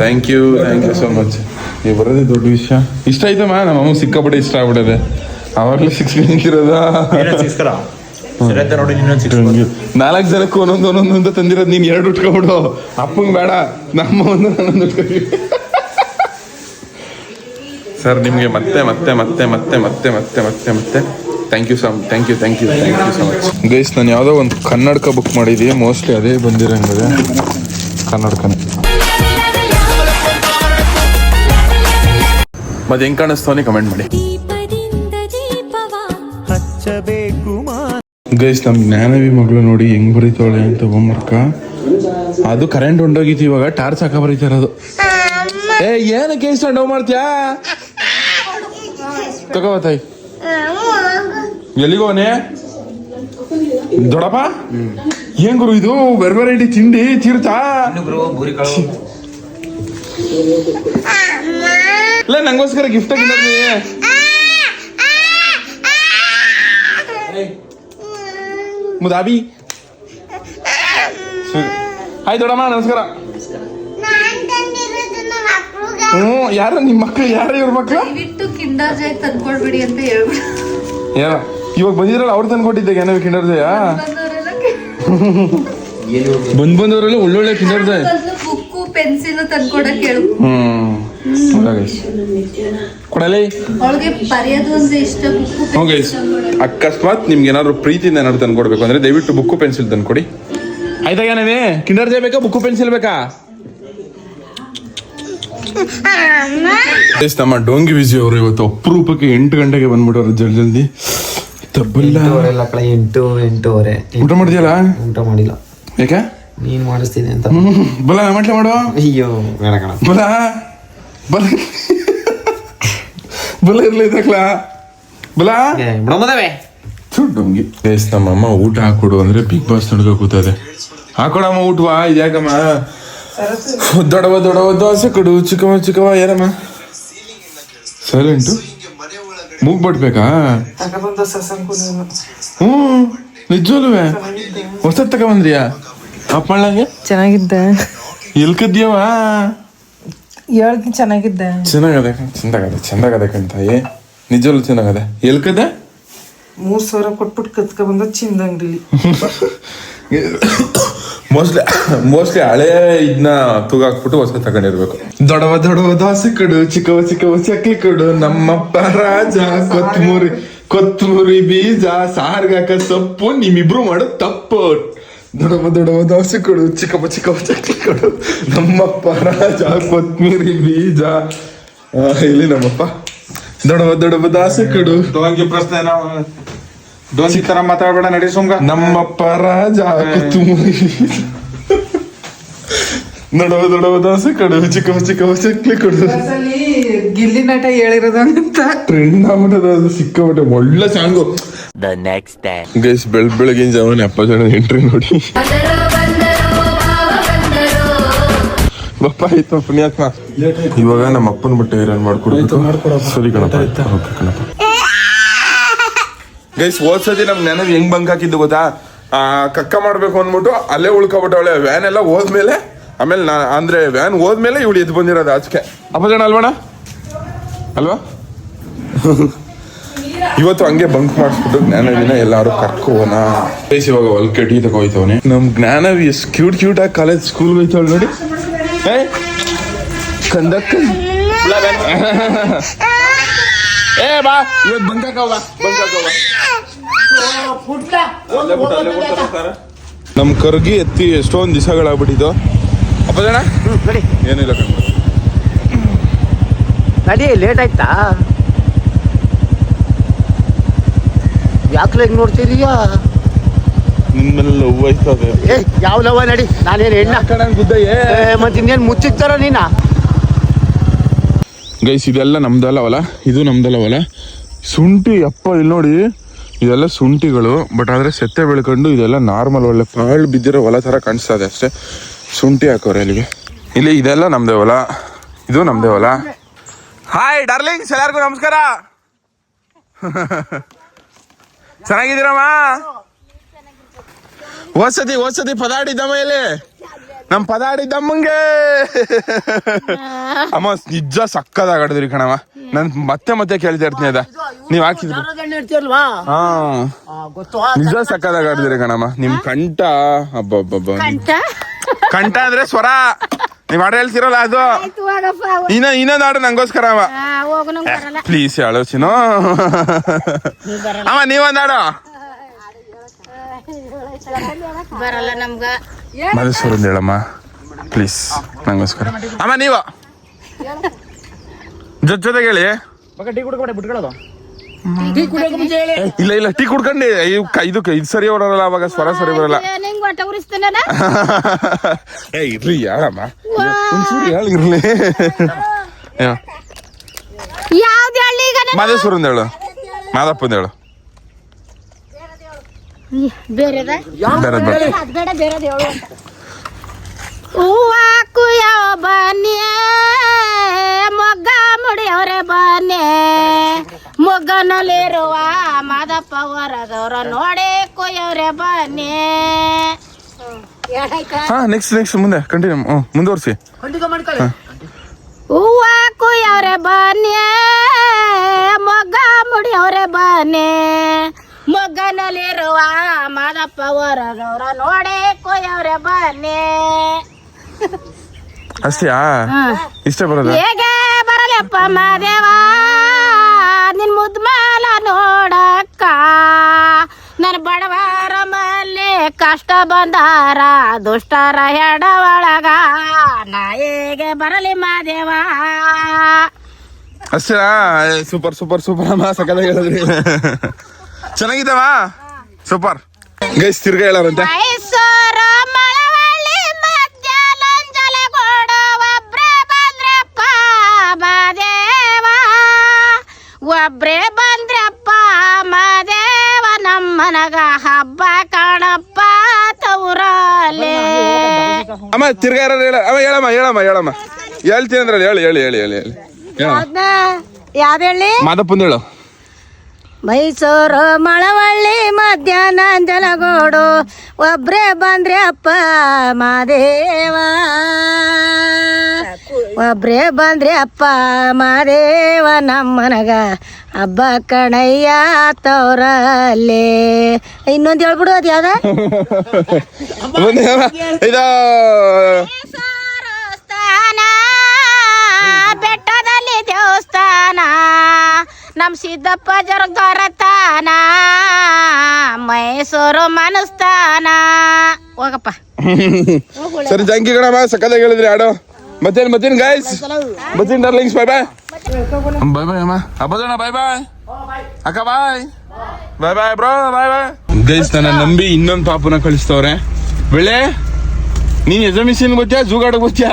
thank you thank you so much ನೀವು ಬರೋದೇ ದೊಡ್ಡ ವಿಷಯ. ಇಷ್ಟ ಆಯ್ತಮ್ಮ ನಮ್ಮ ಅಮ್ಮ ಸಿಕ್ಕಾಪಟ್ಟೆ ಇಷ್ಟ ಆಗ್ಬಿಡದೆ ಅವಾಗಲೇ ಸಿಕ್ಸ್ ನಿಂತಿರೋದ ನಾಲ್ಕು ಜನಕ್ಕೂ ಒಂದೊಂದು ಒಂದೊಂದು ಅಂತ ತಂದಿರೋದು ನೀನು ಎರಡು ಉಟ್ಕೊಬಿಡು. ಅಪ್ಪಂಗೆ ಬೇಡ ನಮ್ಮ ಒಂದು ನಾನೊಂದು ಸರ್ ನಿಮಗೆ ಮತ್ತೆ ಮತ್ತೆ ಮತ್ತೆ ಮತ್ತೆ ಮತ್ತೆ ಮತ್ತೆ ಮತ್ತೆ ಮತ್ತೆ. Thank you some thank you thank you thank you so much guys ನಾನು ಯಾವುದೋ ಒಂದು ಕನ್ನಡಕ ಬುಕ್ ಮಾಡಿದ್ದೀನಿ ಮೋಸ್ಟ್ಲಿ ಅದೇ ಬಂದಿರಂಗಿದೆ. ಕನ್ನಡಕ ಮತ್ತೆ ಹೆಂಗೆ ಕಾಣಿಸ್ತಾವನಿ ಕಮೆಂಟ್ ಮಾಡಿ. ಗೈಸ್ ನಮ್ಮ ಜ್ಞಾನವಿ ಮಗಳು ನೋಡಿ ಹೆಂಗ್ ಬರೀತಾಳೆ ಅಂತ ಹೋಮ್ವರ್ಕ ಅದು ಕರೆಂಟ್ ಉಂಡೋಗಿತ್ತು ಇವಾಗ ಟಾರ್ಚ್ ಹಾಕ ಬರೀತಾ ಇರೋದು. ಏ ಏನಕ್ಕೆ ಇಷ್ಟ ಡೌ ಮಾಡ್ತೀಯಾ? ತಗೋ ತಾಯಿ. ಎಲ್ಲಿಗೋನೆ? ದೊಡಪ್ಪ ಏನ್ ಗುರು ಇದು? ಬೇರೆ ವೆರೈಟಿ ತಿಂಡಿ ಚಿರ್ಚಾ ಇಲ್ಲ ನಂಗೋಸ್ಕರ ಗಿಫ್ಟ್ ಆಗಿದ್ದೀನಿ ಮುದಾಬಿ. ಸರಿ ಹಾಯ್ ದೊಡಮ್ಮ ನಮಸ್ಕಾರ. ಹ್ಞೂ ಯಾರ ನಿಮ್ಮ ಮಕ್ಳು? ಯಾರ ಇವ್ರ ಮಕ್ಳು? ಕಿಂಡರ್ ಜಾಯ್ ತಂದ್ಕೊಡ್ಬೇಡಿ ಅಂತ ಹೇಳ್ಬಿಡು. ಯಾರ? ಇವಾಗ ಬಂದಿದ್ರಲ್ಲ ಅವ್ರು ತಂದು ಕೊಟ್ಟಿದ್ದೆ ಏನೋ ಕಿಂಡರ್ ಜಯ ಬಂದವರೆಲ್ಲ ಬಂದ್ ಬಂದವರೆಲ್ಲ ಒಳ್ಳೊಳ್ಳೆ ಕಿಂಡರ್ ಜಯ ಬುಕ್ಕು ಪೆನ್ಸಿಲ್ ತಂದ್ಕೊಡಕ್ ಹೇಳು. ಕೊಡಲೇ. ಅಕಸ್ಮಾತ್ ನಿಮ್ಗೆ ಏನಾದ್ರು ಪ್ರೀತಿಯಿಂದ ಏನಾದ್ರು ತಂದು ಕೊಡ್ಬೇಕು ಅಂದ್ರೆ ದಯವಿಟ್ಟು ಬುಕ್ಕು ಪೆನ್ಸಿಲ್ ತಂದು ಕೊಡಿ. ಆಯ್ತಾ ಏನೇ ಕಿಂಡರ್ ಜೇ ಬೇಕಾ ಬುಕ್ಕು ಪೆನ್ಸಿಲ್ ಬೇಕಾ? ನಮ್ಮ ಡೋಂಗಿ ವಿಜಿ ಅವರು ಇವತ್ತು ಅಪರೂಪಕ್ಕೆ ಎಂಟು ಗಂಟೆಗೆ ಬಂದ್ಬಿಟ್ಟವ್ರು ಜಲ್ದಿ ಜಲ್ದಿ ತಬ್ಬಲ್ಲ ಎಂಟೂವರೆ ಕಳೆ ಎಂಟು ಎಂಟೂವರೆ ಊಟ ಮಾಡಿದ್ಯಲ್ಲ? ಊಟ ಮಾಡಿಲ್ಲ. ಯಾಕೆ ನೀನು ಮಾಡಿಸ್ತೀನಿ ಅಂತ. ಬಲ ಮಟ್ಲೆ ಮಾಡುವ ಅಯ್ಯೋ ಬೇಡ ಕಣ. ಬಲ ಬಲ. ಬಲ ಇರ್ಲೈತಕ್ಲ ಬಲ. ಬಿಡಮದವೆ ಡೊಂಗಿ ಬೇಸ್ ನಮ್ಮಮ್ಮ ಊಟ ಹಾಕೊಡು ಅಂದ್ರೆ ಬಿಗ್ ಬಾಸ್ ನಡ್ಕ ಕೂತದೆ. ಹಾಕೊಡಮ್ಮ ಊಟವಾ ಇದ್ಯಾಕಮ್ಮ ದೊಡವ ದೊಡವ ದೋಸೆ ಕೊಡು. ಚಿಕ್ಕವ ಚಿಕ್ಕವ ಏನಮ್ಮ? ಸೈಲೆಂಟು ಮೂಗ್ ಹ್ಮ್ ಹ್ಞೂ ನಿಜವಲ್ವೇ ಹೊಸ ತಗೊಂಬಂದ್ರಿಯಾ? ಅಪ್ಪಳ್ಳಂಗೆ ಚೆನ್ನಾಗಿದ್ದೆ. ಎಲ್ಕದ್ಯವ ಹೇಳ್ತೀನಿ ಚೆನ್ನಾಗಿದ್ದೆ. ಚೆನ್ನಾಗದೆ ಚಂದಾಗದೆ ಚಂದಾಗದೆ ಕಣ್ತಾಯಿ ನಿಜವಲ್ಲೂ ಚೆನ್ನಾಗದೆ. ಎಲ್ಕದೆ? ಮೂರ್ ಸಾವಿರ ಕೊಟ್ಬಿಟ್ಟು ಕತ್ಕೊಂಡ್ಬಂದ ಬಂದ ಚಿಂದ ಅಂಗಡಿಲಿ. ಮೋಸ್ಟ್ಲಿ ಮೋಸ್ಟ್ಲಿ ಹಳೆ ಇದನ್ನ ತೂಗಾಕ್ಬಿಟ್ಟು ಹೊಸ ತಗೊಂಡಿರ್ಬೇಕು. ದೊಡವ ದೊಡವ ದೋಸೆ ಕಡು ಚಿಕ್ಕವ ಚಿಕ್ಕವ ಚಕ್ಲಿ ಕಡು ನಮ್ಮಪ್ಪ ರಾಜ ಕೊತ್ತಂಬರಿ ಕೊತ್ತಂಬರಿ ಬೀಜ ಸಾರ್ಗಾಕ ಸೊಪ್ಪು ನಿಮ್ಮಿಬ್ರು ಮಾಡೋ ತಪ್ಪು. ದೊಡವ ದೊಡವ ದೋಸೆ ಕೊಡು ಚಿಕ್ಕಪ್ಪ ಚಿಕ್ಕಪ್ಪ ಚಕ್ಲಿ ಕೊಡು ನಮ್ಮಪ್ಪ ರಾಜ ಕೊತ್ತಂಬರಿ ಬೀಜ. ಆ, ಇಲ್ಲಿ ನಮ್ಮಪ್ಪ. ದೊಡವ ದೊಡವ ದಾಸೆ ಕಡು. ಪ್ರಶ್ನೆ ನಾವು ಡೋಂಗಿ ತರ ಮಾತಾಡಬೇಡ ನಡಿ ಸುಮ್ಗ. ನಮ್ಮಪ್ಪ ರಾಜ ನಡುವ ದೊಡವ ದಾಸ ದೋಸೆ ಚಿಕ್ಕ ಚಿಕ್ಕ ಚಿಕ್ಕವ ಚಕ್ಲಿ ಕೊಡು. ಗಿಲ್ಲಿ ನಟ ಹೇಳಿರೋದಂತ ಟ್ರೆಂಡ್ ಆಗ್ಬಿಟ್ಟದ ಅದು ಸಿಕ್ಕಾಬಿಟ್ಟೆ ಒಳ್ಳೆ ಸಾಂಗು ಗೈಸ್ ಬೆಳ್ ಬೆಳಗಿನ ಜಾವನ ಅಪ್ಪ ಜನ ಎಂಟ್ರಿ ನೋಡಿ. ಬಪ್ಪ ಆಯ್ತು ಪುಣ್ಯಾತ್ಮ. ಇವಾಗ ನಮ್ಮ ಅಪ್ಪನ ಬಟ್ಟೆ ಐರನ್ ಮಾಡ್ಕೊಡ್ಬೇಕು. ಸರಿ ಕಣಪ್ಪ. ಓಕೆ ಕಣಪ್ಪ. ಗೈಸ್ ಹೋದ್ಸತಿ ನಮ್ ನೆನಪು ಹೆಂಗ್ ಬಂಕ್ ಹಾಕಿದ್ದು ಗೊತ್ತಾ? ಆ, ಕಕ್ಕ ಮಾಡ್ಬೇಕು ಅಂದ್ಬಿಟ್ಟು ಅಲ್ಲೇ ಉಳ್ಕೊಬಿಟ್ಟವಳೆ. ವ್ಯಾನ್ ಎಲ್ಲ ಹೋದ್ಮೇಲೆ ಆಮೇಲೆ ನಾ ಅಂದ್ರೆ ವ್ಯಾನ್ ಹೋದ್ಮೇಲೆ ಇವಳು ಎದ್ದು ಬಂದಿರೋದು ಆಚೆಗೆ. ಅಪ್ಪ ಜನ ಅಲ್ವಣ ಅಲ್ವಾ? ಇವತ್ತು ಹಂಗೆ ಬಂಕ್ ಮಾಡಿಸ್ಬಿಟ್ಟು ಜ್ಞಾನವಿನ ಎಲ್ಲಾರು ಕರ್ಕೋಣ. ಬೇಸ್ ಇವಾಗ ಹೊಲ್ ಕಟ್ಟಿ ತಗೋಯ್ತವನೆ. ನಮ್ ಜ್ಞಾನವಿ ಎಷ್ಟು ಕ್ಯೂಟ್ ಕ್ಯೂಟ್ ಆಗಿ ಕಾಲೇಜ್ ಸ್ಕೂಲ್ ಹೋಯ್ತವಳು ನೋಡಿ. ಕಂದಕ್ಕ. ಬಾ. ಇವತ್ತು ಬಂಕ್ ಹಾಕವ ಬಂಕ್ ಹಾಕವ ನಮ್ ಕರ್ಗಿ ಎತ್ತಿ ಎಷ್ಟೊಂದ್ ದಿವಸಗಳಾಗ್ಬಿಟ್ಟಿದ್ದು ಅಪ್ಪ ಜನ ಏನಿಲ್ಲ ಕಣ್ಣ ನಡಿ ಲೇಟ್ ಆಯ್ತಾ? ಯಾಕೆ ಹಿಂಗ್ ನೋಡ್ತಿದೀಯಾ? ನಿನ್ಮೇಲೆ ಲವ್ ಆಯ್ತದೆ. ಏ ಯಾವ ಲವ ನಡಿ ನಾನೇನು ಹೆಣ್ಣ? ಗುದ್ದ ಏ ಮತ್ತೆ ಇನ್ನೇನ್ ಮುಚ್ಚಿಕ್ತಾರ ನೀನ? ಗೈಸ್, ಇದೆಲ್ಲ ನಮ್ದಲ್ಲ ಹೊಲ. ಇದು ನಮ್ದಲ್ಲ ಹೊಲ. ಶುಂಠಿ ಅಪ್ಪ ಇಲ್ಲಿ ನೋಡಿ. ಇದೆಲ್ಲ ಶುಂಠಿಗಳು ಬಟ್ ಆದ್ರೆ ಸೆತ್ತೆ ಬೆಳ್ಕೊಂಡು ಇದೆಲ್ಲ ನಾರ್ಮಲ್ ಒಳ್ಳೆ ಪಾಳು ಬಿದ್ದಿರೋ ಹೊಲ ತರ ಕಾಣಿಸ್ತದೆ ಅಷ್ಟೇ. ಶುಂಠಿ ಹಾಕೋರೆ ಅಲ್ಲಿಗೆ ಇಲ್ಲಿ ಇದೆಲ್ಲ ನಮ್ದೇ ಹೊಲ. ಇದು ನಮ್ದೇ ಹೊಲ. ಹಾಯ್ ಡಾರ್ಲಿಂಗ್ಸ್ ಎಲ್ಲರಿಗೂ ನಮಸ್ಕಾರ. ಚೆನ್ನಾಗಿದ್ದೀರಮ್ಮ? ಓದ್ಸತಿ ಓದ್ಸತಿ ಪದಾಡಿದ್ದಮ್ಮ ಇಲ್ಲಿ. ನಮ್ ಪದಾಡಿದ್ದಮ್ಮಂಗೆ ಅಮ್ಮ ನಿಜ ಸಕ್ಕದ ಆಗಾಡಿದ್ರಿ ಕಣವ ನನ್ ಮತ್ತೆ ಮತ್ತೆ ಕೇಳ್ತಾ ಇರ್ತೀನಿ ಅದ. ನೀವ್ ಹಾಕಿದ್ರಿ. ಹಾ. ನಿಜ ಸಕ್ಕದ ಆಗಾಡಿದ್ರಿ ಕಣಮ್ಮ ನಿಮ್ ಕಂಠ. ಅಬ್ಬಬ್ಬಬ್ಬ. ಕಂಠ? ಅಂದ್ರೆ ಸ್ವರ. ನೀವ್ ಹಾಡು ಹೇಳ್ತಿರಲ್ಲ ಅದು? ಇನ್ನ ಇನ್ನೊಂದು ಹಾಡು ನಂಗೋಸ್ಕರ ಅವ. ಪ್ಲೀಸ್ ಹೇಳೋಚಿನೋ ಅಮ್ಮ ನೀವೊಂದು ಹಾಡು. ಬರಲ್ಲ ನಮ್ಗ. ಮಧುಸೂರಂದ್ ಹೇಳಮ್ಮ ಪ್ಲೀಸ್ ನಂಗೋಸ್ಕರ. ಅಮ್ಮ ನೀವ? ಜೊತೆ ಜೊತೆಗೆ ಹೇಳಿ. ಟೀ ಕುಡ್ಕೊಡೆ ಬಿಟ್ಕೊಳ್ಳೋದು. ಏ, ಇಲ್ಲ ಇಲ್ಲ ಟೀ ಕುಡ್ಕೊಂಡು. ಇವ್ ಕ- ಇದು ಕ- ಇದು ಸರಿ ಬರಲ್ಲ ಅವಾಗ ಸ್ವರ ಸರಿ ಬರಲ್ಲ. ನಿಂಗ್ ಹೊಟ್ಟೆ ಉರಿಸ್ತಾನ ಏ ಇರ್ಲಿ ಹೇಳಮ್ಮ ಒಂಚೂರು ಹೇಳಿ ಇರ್ಲಿ. ಯಾವ್ದು ಹೇಳಿ ಈಗ ಹೇಳು. ಮಾದಪ್ಪಂದ್ ಹೇಳು. ಬೇರೆದ? ಬೇರೆ ಬೇಡ. ಬೇರೆದ್ ಹೇಳು ಅಂತ. ಹೂವ ಕುಯ್ಯವ ಬನ್ನಿ ಮೊಗ್ಗ ಮುಡಿಯವ್ರೆ ಬನ್ನಿ ಮೊಗ್ಗನಲ್ಲಿರುವ ಮಾದಪ್ಪ ಹೊರದವ್ರ ನೋಡಿ ಕುಯ್ಯವ್ರೆ ಬನ್ನಿ ಹಾ ನೆಕ್ಸ್ಟ್ ನೆಕ್ಸ್ಟ್ ಮುಂದೆ ಕಂಟಿನ್ಯೂ ಹ್ಞೂ ಮುಂದುವರ್ಸಿ. ಹೂವ ಕುಯ್ಯವ್ರೆ ಬನ್ನಿ ಮೊಗ್ಗ ಮುಡಿಯವ್ರೆ ಬನ್ನಿ ಮೊಗ್ಗನಲ್ಲಿರುವ ಮಾದಪ್ಪ ಹೊರಗವ್ರ ನೋಡಿ ಕೊಯ್ಯವ್ರೆ ಬನ್ನಿ. ಅಷ್ಟೇಯಾ ಇಷ್ಟ ಬರೋದು? ಹೇಗೆ ಬರಲಪ್ಪ ಮಾದೇವ ನಿನ್ ಮುದ್ಮಾಲ ನೋಡಕ್ಕ. ನನ್ನ ಬಡವರ ಮಲ್ಲಿ ಕಷ್ಟ ಬಂದಾರ ದುಷ್ಟರ ಹೆಡ ಒಳಗ. ನಾ ಹೇಗೆ ಬರಲಿ ಮಾದೇವ ಅಷ್ಟ ಸೂಪರ್ ಸೂಪರ್ ಸೂಪರ್ ಅಮ್ಮ ಸಕಲ ಹೇಳಿದ್ರಿ. ಚೆನ್ನಾಗಿದ್ದಾವ? ಸೂಪರ್ ಗೈಸ್ ತಿರ್ಗಾ ಹೇಳಾರಂತೆ. ಒಬ್ರೇ ಬಂದ್ರಪ್ಪ ಮಾದೇವ ಒಬ್ರೇ ಬಂದ್ರಪ್ಪ ಮಾದೇವ ನಮ್ಮನಗ ಹಬ್ಬ ಕಾಣಪ್ಪ ತೌರಲ್ಲಿ ಅಮ್ಮ ತಿರ್ಗಾ ಯಾರು ಹೇಳ ಅಮ್ಮ ಹೇಳಮ್ಮ ಹೇಳಮ್ಮ ಹೇಳಮ್ಮ. ಹೇಳ್ತೀನಿ ಅಂದ್ರೆ ಹೇಳಿ ಹೇಳಿ ಹೇಳಿ ಹೇಳಿ ಹೇಳಿ. ಹೇಳಮ್ಮ. ಯಾವ್ದು ಹೇಳಿ? ಮಾದಪ್ಪಂದು ಹೇಳು. ಮೈಸೂರು ಮಳವಳ್ಳಿ ಮಧ್ಯಾಹ್ನ ಜಲಗೋಡು ಒಬ್ರೇ ಬಂದ್ರೆ ಅಪ್ಪ ಮಾದೇವ. ಒಬ್ರೇ ಬಂದ್ರೆ ಅಪ್ಪ ಮಾದೇವ ನಮ್ಮನಗ ಹಬ್ಬ ಕಣಯ್ಯ ತವರಲ್ಲೇ ಇನ್ನೊಂದು ಹೇಳ್ಬಿಡು ಅದು ಯಾವ್ದ ಬನ್ನಿ ಅಮ್ಮ. ಇದಾ ನಮ್ ಸಿದ್ದಪ್ಪ ಜರ್ಗರತಾನ ಮೈಸೂರು ಮನಸ್ಥಾನ ಹೋಗಪ್ಪ. ಸರಿ ಥ್ಯಾಂಕ್ ಯು ಕಣಮ್ಮ ಸಕ್ಕತ್ತಾಗಿ ಹೇಳಿದ್ರಿ ಆಡೋ. ಮತ್ತೇನು ಮತ್ತೇನು ಗಾಯ್ಸ್ ಮತ್ತೇನು ಡಾರ್ಲಿಂಗ್ಸ್ ಬಾಯ್ ಬಾಯ್ ಬಾಯ್ ಬಾಯ್ ಅಮ್ಮ. ಅಬ್ಬದಣ್ಣ ಬಾಯ್ ಬಾಯ್ ಅಕ್ಕ ಬಾಯ್ bye bye bro bye bye guys ನನ್ನ ನಂಬಿ ಇನ್ನೊಂದು ಪಾಪನ ಕಳಿಸ್ತವ್ರೆ. ಬೆಳೆ ನೀನ್ ಎಜ ಮಿಷಿನ್ ಗೊತ್ತ್ಯಾ ಜೂಗಾಡಕ್ ಗೊತ್ತ್ಯಾ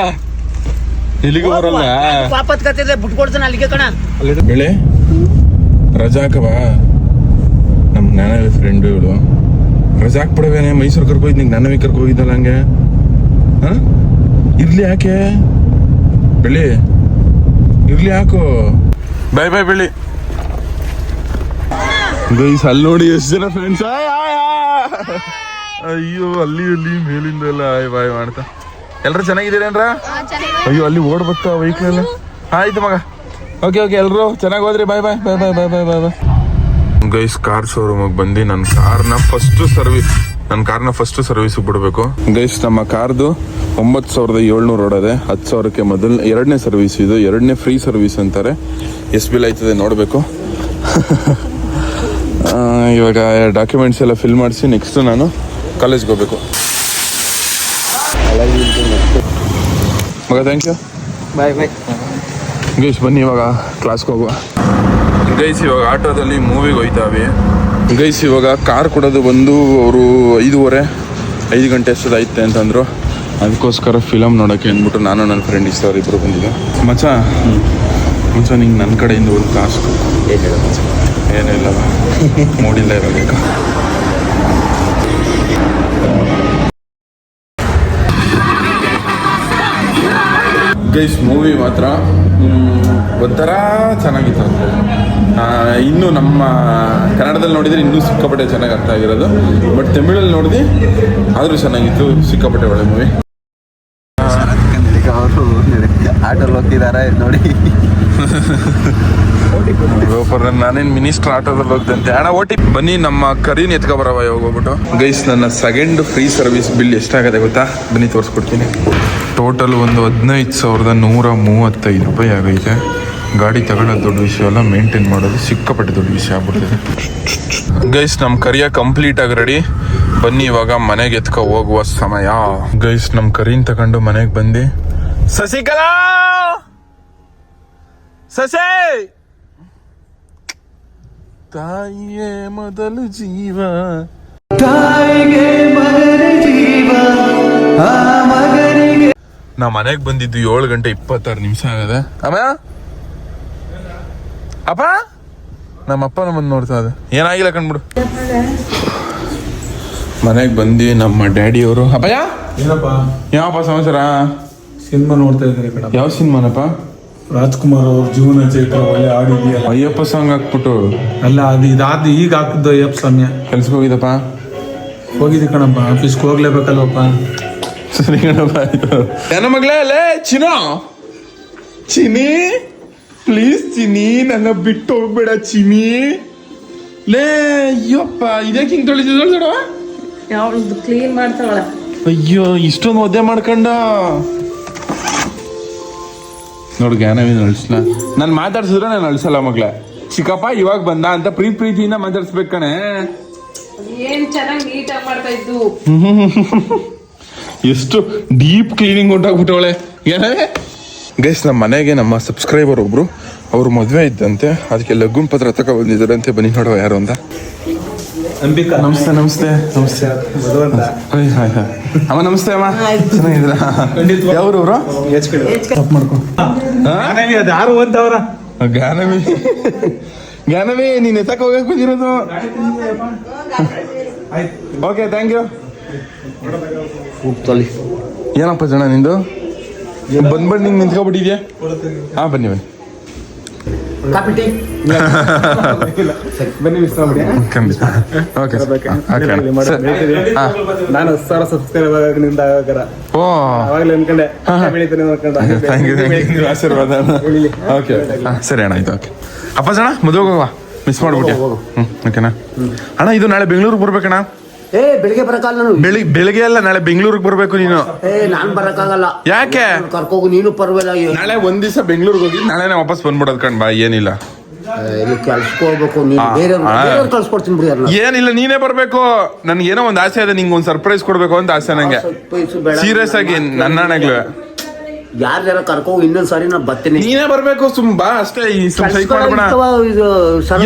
ಎಲ್ಲಿಗೂ ಬರಲ್ಲ. ಪಾಪತ್ ಕತ್ತಿದ್ರೆ ಬಿಟ್ಟು ಕೊಡ್ತಾನೆ ಅಲ್ಲಿಗೆ ಕಣ. ಬೆಳೆ ರಜಾಕವಾ? ನಮ್ಮ ಜ್ಞಾನ ಫ್ರೆಂಡು ಇವಳು. ರಜಾಕ್ ಬಿಡವೇನೆ ಮೈಸೂರು ಕರ್ಕೋಗಿದ್ ನಿಂಗೆ ನನ್ನ ಕರ್ಕೋಗಿದ್ದಲ್ಲ ಹಂಗೆ? ಹಾಂ? ಇರ್ಲಿ ಯಾಕೆ? ಬೆಳಿ ಇರ್ಲಿ ಯಾಕೋ? ಬಾಯ್ ಬಾಯ್ ಬೆಳಿ. ಗೈಸ್ ಅಲ್ಲಿ ನೋಡಿ ಎಷ್ಟು ಜನ ಫ್ರೆಂಡ್ಸ್ ಅಯ್ಯೋ ಅಲ್ಲಿ ಅಲ್ಲಿ ಮೇಲಿಂದ ಎಲ್ಲ ಆಯ್ ಬಾಯ್ ಮಾಡ್ತಾ. ಎಲ್ಲರೂ ಚೆನ್ನಾಗಿದ್ದೀರೇನ್ರ? ಅಯ್ಯೋ ಅಲ್ಲಿ ಓಡ್ ಬರ್ತಾ ವೆಹಿಕಲ್ ಎಲ್ಲ ಆಯ್ತು ಮಗ. ಓಕೆ ಓಕೆ ಎಲ್ಲರೂ ಚೆನ್ನಾಗಿ ಹೋದ್ರಿ? Bye bye bye bye bye bye bye bye guys car ಶೋರೂಮಿಗೆ ಬಂದು ನನ್ನ ಕಾರ್ನ ಫಸ್ಟ್ ಸರ್ವಿಸ್ ನನ್ನ ಕಾರ್ನ ಫಸ್ಟ್ ಸರ್ವಿಸ್ ಬಿಡಬೇಕು. ಗೈಸ್ ನಮ್ಮ ಕಾರ್ದು ಒಂಬತ್ತು ಸಾವಿರದ ಏಳ್ನೂರು ಓಡದೆ, ಹತ್ತು ಸಾವಿರಕ್ಕೆ ಮೊದಲು ಎರಡನೇ ಸರ್ವಿಸ್ ಇದು, ಎರಡನೇ ಫ್ರೀ ಸರ್ವಿಸ್ ಅಂತಾರೆ. ಎಸ್ ಬಿಲ್ ಆಯ್ತದೆ ನೋಡಬೇಕು. ಇವಾಗ ಡಾಕ್ಯುಮೆಂಟ್ಸ್ ಎಲ್ಲ ಫಿಲ್ ಮಾಡಿಸಿ ನೆಕ್ಸ್ಟ್ ನಾನು ಕಾಲೇಜ್ಗೆ ಹೋಗ್ಬೇಕು. ಮಗ thank you bye bye guys ಬನ್ನಿ ಇವಾಗ ಕ್ಲಾಸ್ಗೆ ಹೋಗುವ. ಗೈಸ್ ಇವಾಗ ಆಟೋದಲ್ಲಿ ಮೂವಿಗೆ ಹೋಯ್ತಾವೆ. ಗೈಸ್ ಇವಾಗ ಕಾರ್ ಕೊಡೋದು ಬಂದು ಅವರು ಐದೂವರೆ ಐದು ಗಂಟೆ ಅಷ್ಟೊತ್ತೈತೆ ಅಂತಂದರು. ಅದಕ್ಕೋಸ್ಕರ ಫಿಲಮ್ ನೋಡೋಕ್ಕೆ ಅಂದ್ಬಿಟ್ಟು ನಾನು ನನ್ನ ಫ್ರೆಂಡ್ ಇಷ್ಟವ್ರು ಇಬ್ಬರು ಬಂದಿದ್ದೆ ಮಚ್ಚ ಮಚ್ಚ ನಿಂಗೆ ನನ್ನ ಕಡೆಯಿಂದ ಒಂದು ಕಾಸು ಏನಿಲ್ಲ ಮೂಡಿಲ್ಲ ಇರಬೇಕು ಗೈಸ್ ಮೂವಿ ಮಾತ್ರ. ಒಂಥರ ಚೆನ್ನಾಗಿತ್ತು. ಇನ್ನೂ ನಮ್ಮ ಕನ್ನಡದಲ್ಲಿ ನೋಡಿದರೆ ಇನ್ನೂ ಸಿಕ್ಕಾಪಟ್ಟೆ ಚೆನ್ನಾಗಿ ಅರ್ಥ ಆಗಿರೋದು. ಬಟ್ ತಮಿಳಲ್ಲಿ ನೋಡಿದೆ ಆದರೂ ಚೆನ್ನಾಗಿತ್ತು ಸಿಕ್ಕಾಪಟ್ಟೆ ಒಳ್ಳೆ ಮೂವಿ ಅವರು ಆಟೋಲ್ಲಿ ಹೋಗ್ತಿದಾರ ನೋಡಿ. ನಾನೇನ್ ಮಿನಿಸ್ಟರ್ ಆಟೋದಲ್ಲಿ ಹೋಗ್ತಂತೆ ಅಣ್ಣ, ಓಟಿ ಬನ್ನಿ, ನಮ್ಮ ಕರೀನ್ ಎತ್ಕೊ ಬರವ ಇವಾಗ ಹೋಗ್ಬಿಟ್ಟು. ಗೈಸ್, ನನ್ನ ಸೆಕೆಂಡ್ ಫ್ರೀ ಸರ್ವಿಸ್ ಬಿಲ್ ಎಷ್ಟಾಗದೆ ಗೊತ್ತಾ? ಬನ್ನಿ, ತೋರಿಸ್ಕೊಡ್ತೀನಿ. ಟೋಟಲ್ ಒಂದು ಹದಿನೈದು ಸಾವಿರದ ನೂರ ಮೂವತ್ತೈದು ರೂಪಾಯಿ ಆಗೈತೆ. ಗಾಡಿ ತಗೊಳ್ಳೋದು ದೊಡ್ಡ ವಿಷಯ ಅಲ್ಲ ಮೇಂಟೈನ್ ಮಾಡೋದು ಸಿಕ್ಕಾಪಟ್ಟೆ ದೊಡ್ಡ ವಿಷಯ ಆಗ್ಬಿಡ್ತದೆ. ಗೈಸ್ ನಮ್ಮ ಕರಿಯ ಕಂಪ್ಲೀಟ್ ಆಗಿ ರೆಡಿ ಬನ್ನಿ, ಇವಾಗ ಮನೆಗೆ ಎತ್ಕೊ ಹೋಗುವ ಸಮಯ. ಗೈಸ್ ನಮ್ಮ ಕರೀನ್ ತಗೊಂಡು ಮನೆಗೆ ಬಂದು. ಸಸಿಕಲಾ ಸಸಿ! ತಾಯಿಯೇ ಮೊದಲು ಜೀವ. ತಾಯಿಗೆ ನಾ ಮನೆಗೆ ಬಂದಿದ್ದು ಏಳು ಗಂಟೆ ಇಪ್ಪತ್ತಾರು ನಿಮಿಷ ಆಗದೆ. ಅಮ್ಮ? ಅಪ್ಪ? ನಮ್ಮಪ್ಪ ನಮ್ಮನ್ನ ನೋಡ್ತಾ ಇದೆ. ಏನಾಗಿಲ್ಲ ಕಣ್ಬಿಡು. ಮನೆಗೆ ಬಂದು ನಮ್ಮ ಡ್ಯಾಡಿಯವರು ಅಪ್ಪಯ್ಯ? ಏನಪ್ಪ? ಯಾವಪ್ಪ ಸಮಾಚಾರ? ಸಿನಿಮಾ ನೋಡ್ತಾ ಇದ್ದಾರೆ ಕಣ ಯಾವ ಸಿನಿಮಾನಪ್ಪ? ರಾಜ್ಕುಮಾರ್ ಅವ್ರ ಜೀವನ ಚೈತ್ರ ಒಳ್ಳೆ ಆಡಿದೆಯಲ್ಲ ಅಯ್ಯಪ್ಪ ಸಾಂಗ್ ಹಾಕ್ಬಿಟ್ಟು. ಅಲ್ಲ ಅದು ಇದಾದ ಈಗ ಹಾಕಿದ್ದು ಅಯ್ಯಪ್ಪ ಸ್ವಾಮಿ. ಕೆಲ್ಸಕ್ಕೆ ಹೋಗಿದಪ್ಪ ಹೋಗಿದ್ದೆ ಕಣಪ್ಪ ಆಫೀಸ್ಗೆ ಹೋಗ್ಲೇಬೇಕಲ್ವಪ್ಪ ಸರಿ ಕಣಪ್ಪ ಆಯ್ತು. ನನ್ನ ಮಗಳೇ ಲೇ ಚಿನೋ ಚಿನಿ ಪ್ಲೀಸ್ ಚಿನಿ ನನ್ನ ಬಿಟ್ಟು ಹೋಗ್ಬೇಡ ಚಿನಿ ಲೇ ಅಯ್ಯಪ್ಪ ಇದೇ ಹಿಂಗ್ ತೊಳಿದ್ರು ಯಾವ್ದು ಕ್ಲೀನ್ ಮಾಡ್ತಾವಳ ಅಯ್ಯೋ ಇಷ್ಟೊಂದು ಒದ್ದೆ ಮಾಡ್ಕೊಂಡ. ನೋಡು ಜ್ಞಾನವೇನು ಅಳಿಸ್ಲ? ನಾನು ಮಾತಾಡ್ಸಿದ್ರೆ ನಾನು ಅಳಿಸಲ್ಲ ಮಗ್ಳೆ. ಚಿಕ್ಕಪ್ಪ ಇವಾಗ ಬಂದ ಅಂತ ಪ್ರೀತಿ ಪ್ರೀತಿಯಿಂದ ಮಾತಾಡ್ಸ್ಬೇಕು ಕಣೆ. ಏನ್ ಚೆನ್ನಾಗಿ ನೀಟಾಗಿ ಮಾಡ್ತಾ ಇದ್ದು? ಎಷ್ಟು ಡೀಪ್ ಕ್ಲೀನಿಂಗ್ ಉಂಟಾಗ್ಬಿಟ್ಟವಳೆ. ಏನೇ? ಗೈಸ್ ನಮ್ಮ ಮನೆಗೆ ನಮ್ಮ ಸಬ್ಸ್ಕ್ರೈಬರ್ ಒಬ್ರು. ಅವ್ರ ಮದುವೆ ಇದ್ದಂತೆ. ಅದಕ್ಕೆ ಲಗ್ಗುನ್ ಪತ್ರ ತಕ ಬಂದಿದ್ದಾರಂತೆ. ಬನ್ನಿ ನೋಡುವ ಯಾರು ಅಂತ. ಅಂಬಿಕಾ. ನಮಸ್ತೆ ನಮಸ್ತೆ ನಮಸ್ತೆ. ಹಾಯ್ ಹಾಯ್ ಹಾಯ್ ಅಮ್ಮ ನಮಸ್ತೆ ಅಮ್ಮ. ಚೆನ್ನಾಗಿದ್ದೀರಾ? ಯಾವ್ರು ಅವರು? ಮಾಡ್ಕೊ. ಅದು ಯಾರು ಅಂತವ್ರ ಜ್ಞಾನವಿ. ಜ್ಞಾನವಿ ನೀನ್ ಎತ್ತಕ್ಕೆ ಹೋಗಕ್ ಬಂದಿರೋದು? ಓಕೆ ಥ್ಯಾಂಕ್ ಯು ಏನಪ್ಪ ಜನ ನಿಂದು? ಬಂದ್ ಬಂದು ನಿಂಗೆ ನಿಂತ್ಕೊಬಿಟ್ಟಿದ್ಯಾ? ಹಾ ಬನ್ನಿ ಬನ್ನಿ. Coffee tea? ಬನ್ನಿ ಮಿಸ್ ಮಾಡ್ಬಿಡಿ ಖಂಡಿತ. ಓಕೆ ನಾನು ಹತ್ತು ಸಾವಿರ ಸಬ್ಸ್ಕ್ರೈಬ್ ಆಗನಿಂದ ಆಗಾರ ಓ. ಅವಾಗಲೇ ಅನ್ಕೊಂಡೆ ಬೆಳಿತಾನೆ ಅನ್ಕೊಂಡೆ. ಥ್ಯಾಂಕ್ ಯು ಥ್ಯಾಂಕ್ ಯು ಆಶೀರ್ವಾದ. ಓಕೆ ಸರಿ ಅಣ್ಣ ಆಯ್ತು ಓಕೆ ಅಪ್ಪ ಸಣ್ಣ ಮದುವೆ ಹೋಗುವ? ಮಿಸ್ ಮಾಡ್ಬಿಟ್ಟು. ಹ್ಞೂ ಓಕೆನಾ ಅಣ್ಣ ಇದು ನಾಳೆ ಬೆಂಗಳೂರಿಗೆ ಬರ್ಬೇಕಣ್ಣ? ಏ ಬೆಳಿಗ್ಗೆ ಬರಕಾಗಲ್ಲ ನಾನು. ಬೆಳಿಗ್ಗೆ ಬೆಳಿಗ್ಗೆ ಅಲ್ಲ ನಾಳೆ ಬೆಂಗಳೂರಿಗೆ ಬರ್ಬೇಕು ನೀನು. ಏ ನಾನ್ ಬರಕಾಗಲ್ಲ ಯಾಕೆ? ಕರ್ಕೋಗು ನೀನು ಪರವಾಗಿಲ್ಲ ನಾಳೆ ಒಂದ್ ದಿವಸ ಬೆಂಗಳೂರಿಗೆ ಹೋಗಿ ನಾಳೆ ವಾಪಸ್ ಬಂದ್ಬಿಡೋದು ಕಣ್ ಬಾ ಏನಿಲ್ಲ. ನೀನು ಆ, ಬೇರೆ. ಕಳ್ಸ್ಕೊಡ್ತೀನಿ ಬಿಡಿ ಏನಿಲ್ಲ ನೀನೇ ಬರ್ಬೇಕು. ನನ್ಗೆ ಏನೋ ಒಂದ್ ಆಸೆ ಇದೆ ನಿಂಗೆ ಒಂದ್ ಸರ್ಪ್ರೈಸ್ ಕೊಡ್ಬೇಕು ಅಂತ ಆಸೆ ನಂಗೆ. ಸೀರಿಯಸ್ ಆಗಿ ನನ್ನ ಹಣಗ್ಲು ಜನ ಯಾರ ಕರ್ಕೋಗು ಇನ್ನೊಂದ್ ಸಾರಿ ನಾ ಬರ್ತೀನಿ. ನೀನೇ ಬರ್ಬೇಕು ತುಂಬಾ ಬಾ ಅಷ್ಟೇ ಈ ಸುಮ್ ಸೈಕ್ ಕೆಲ್ಸಗಳು ಮಾಡ್ಬೇಡ ಇದು ಸರ್-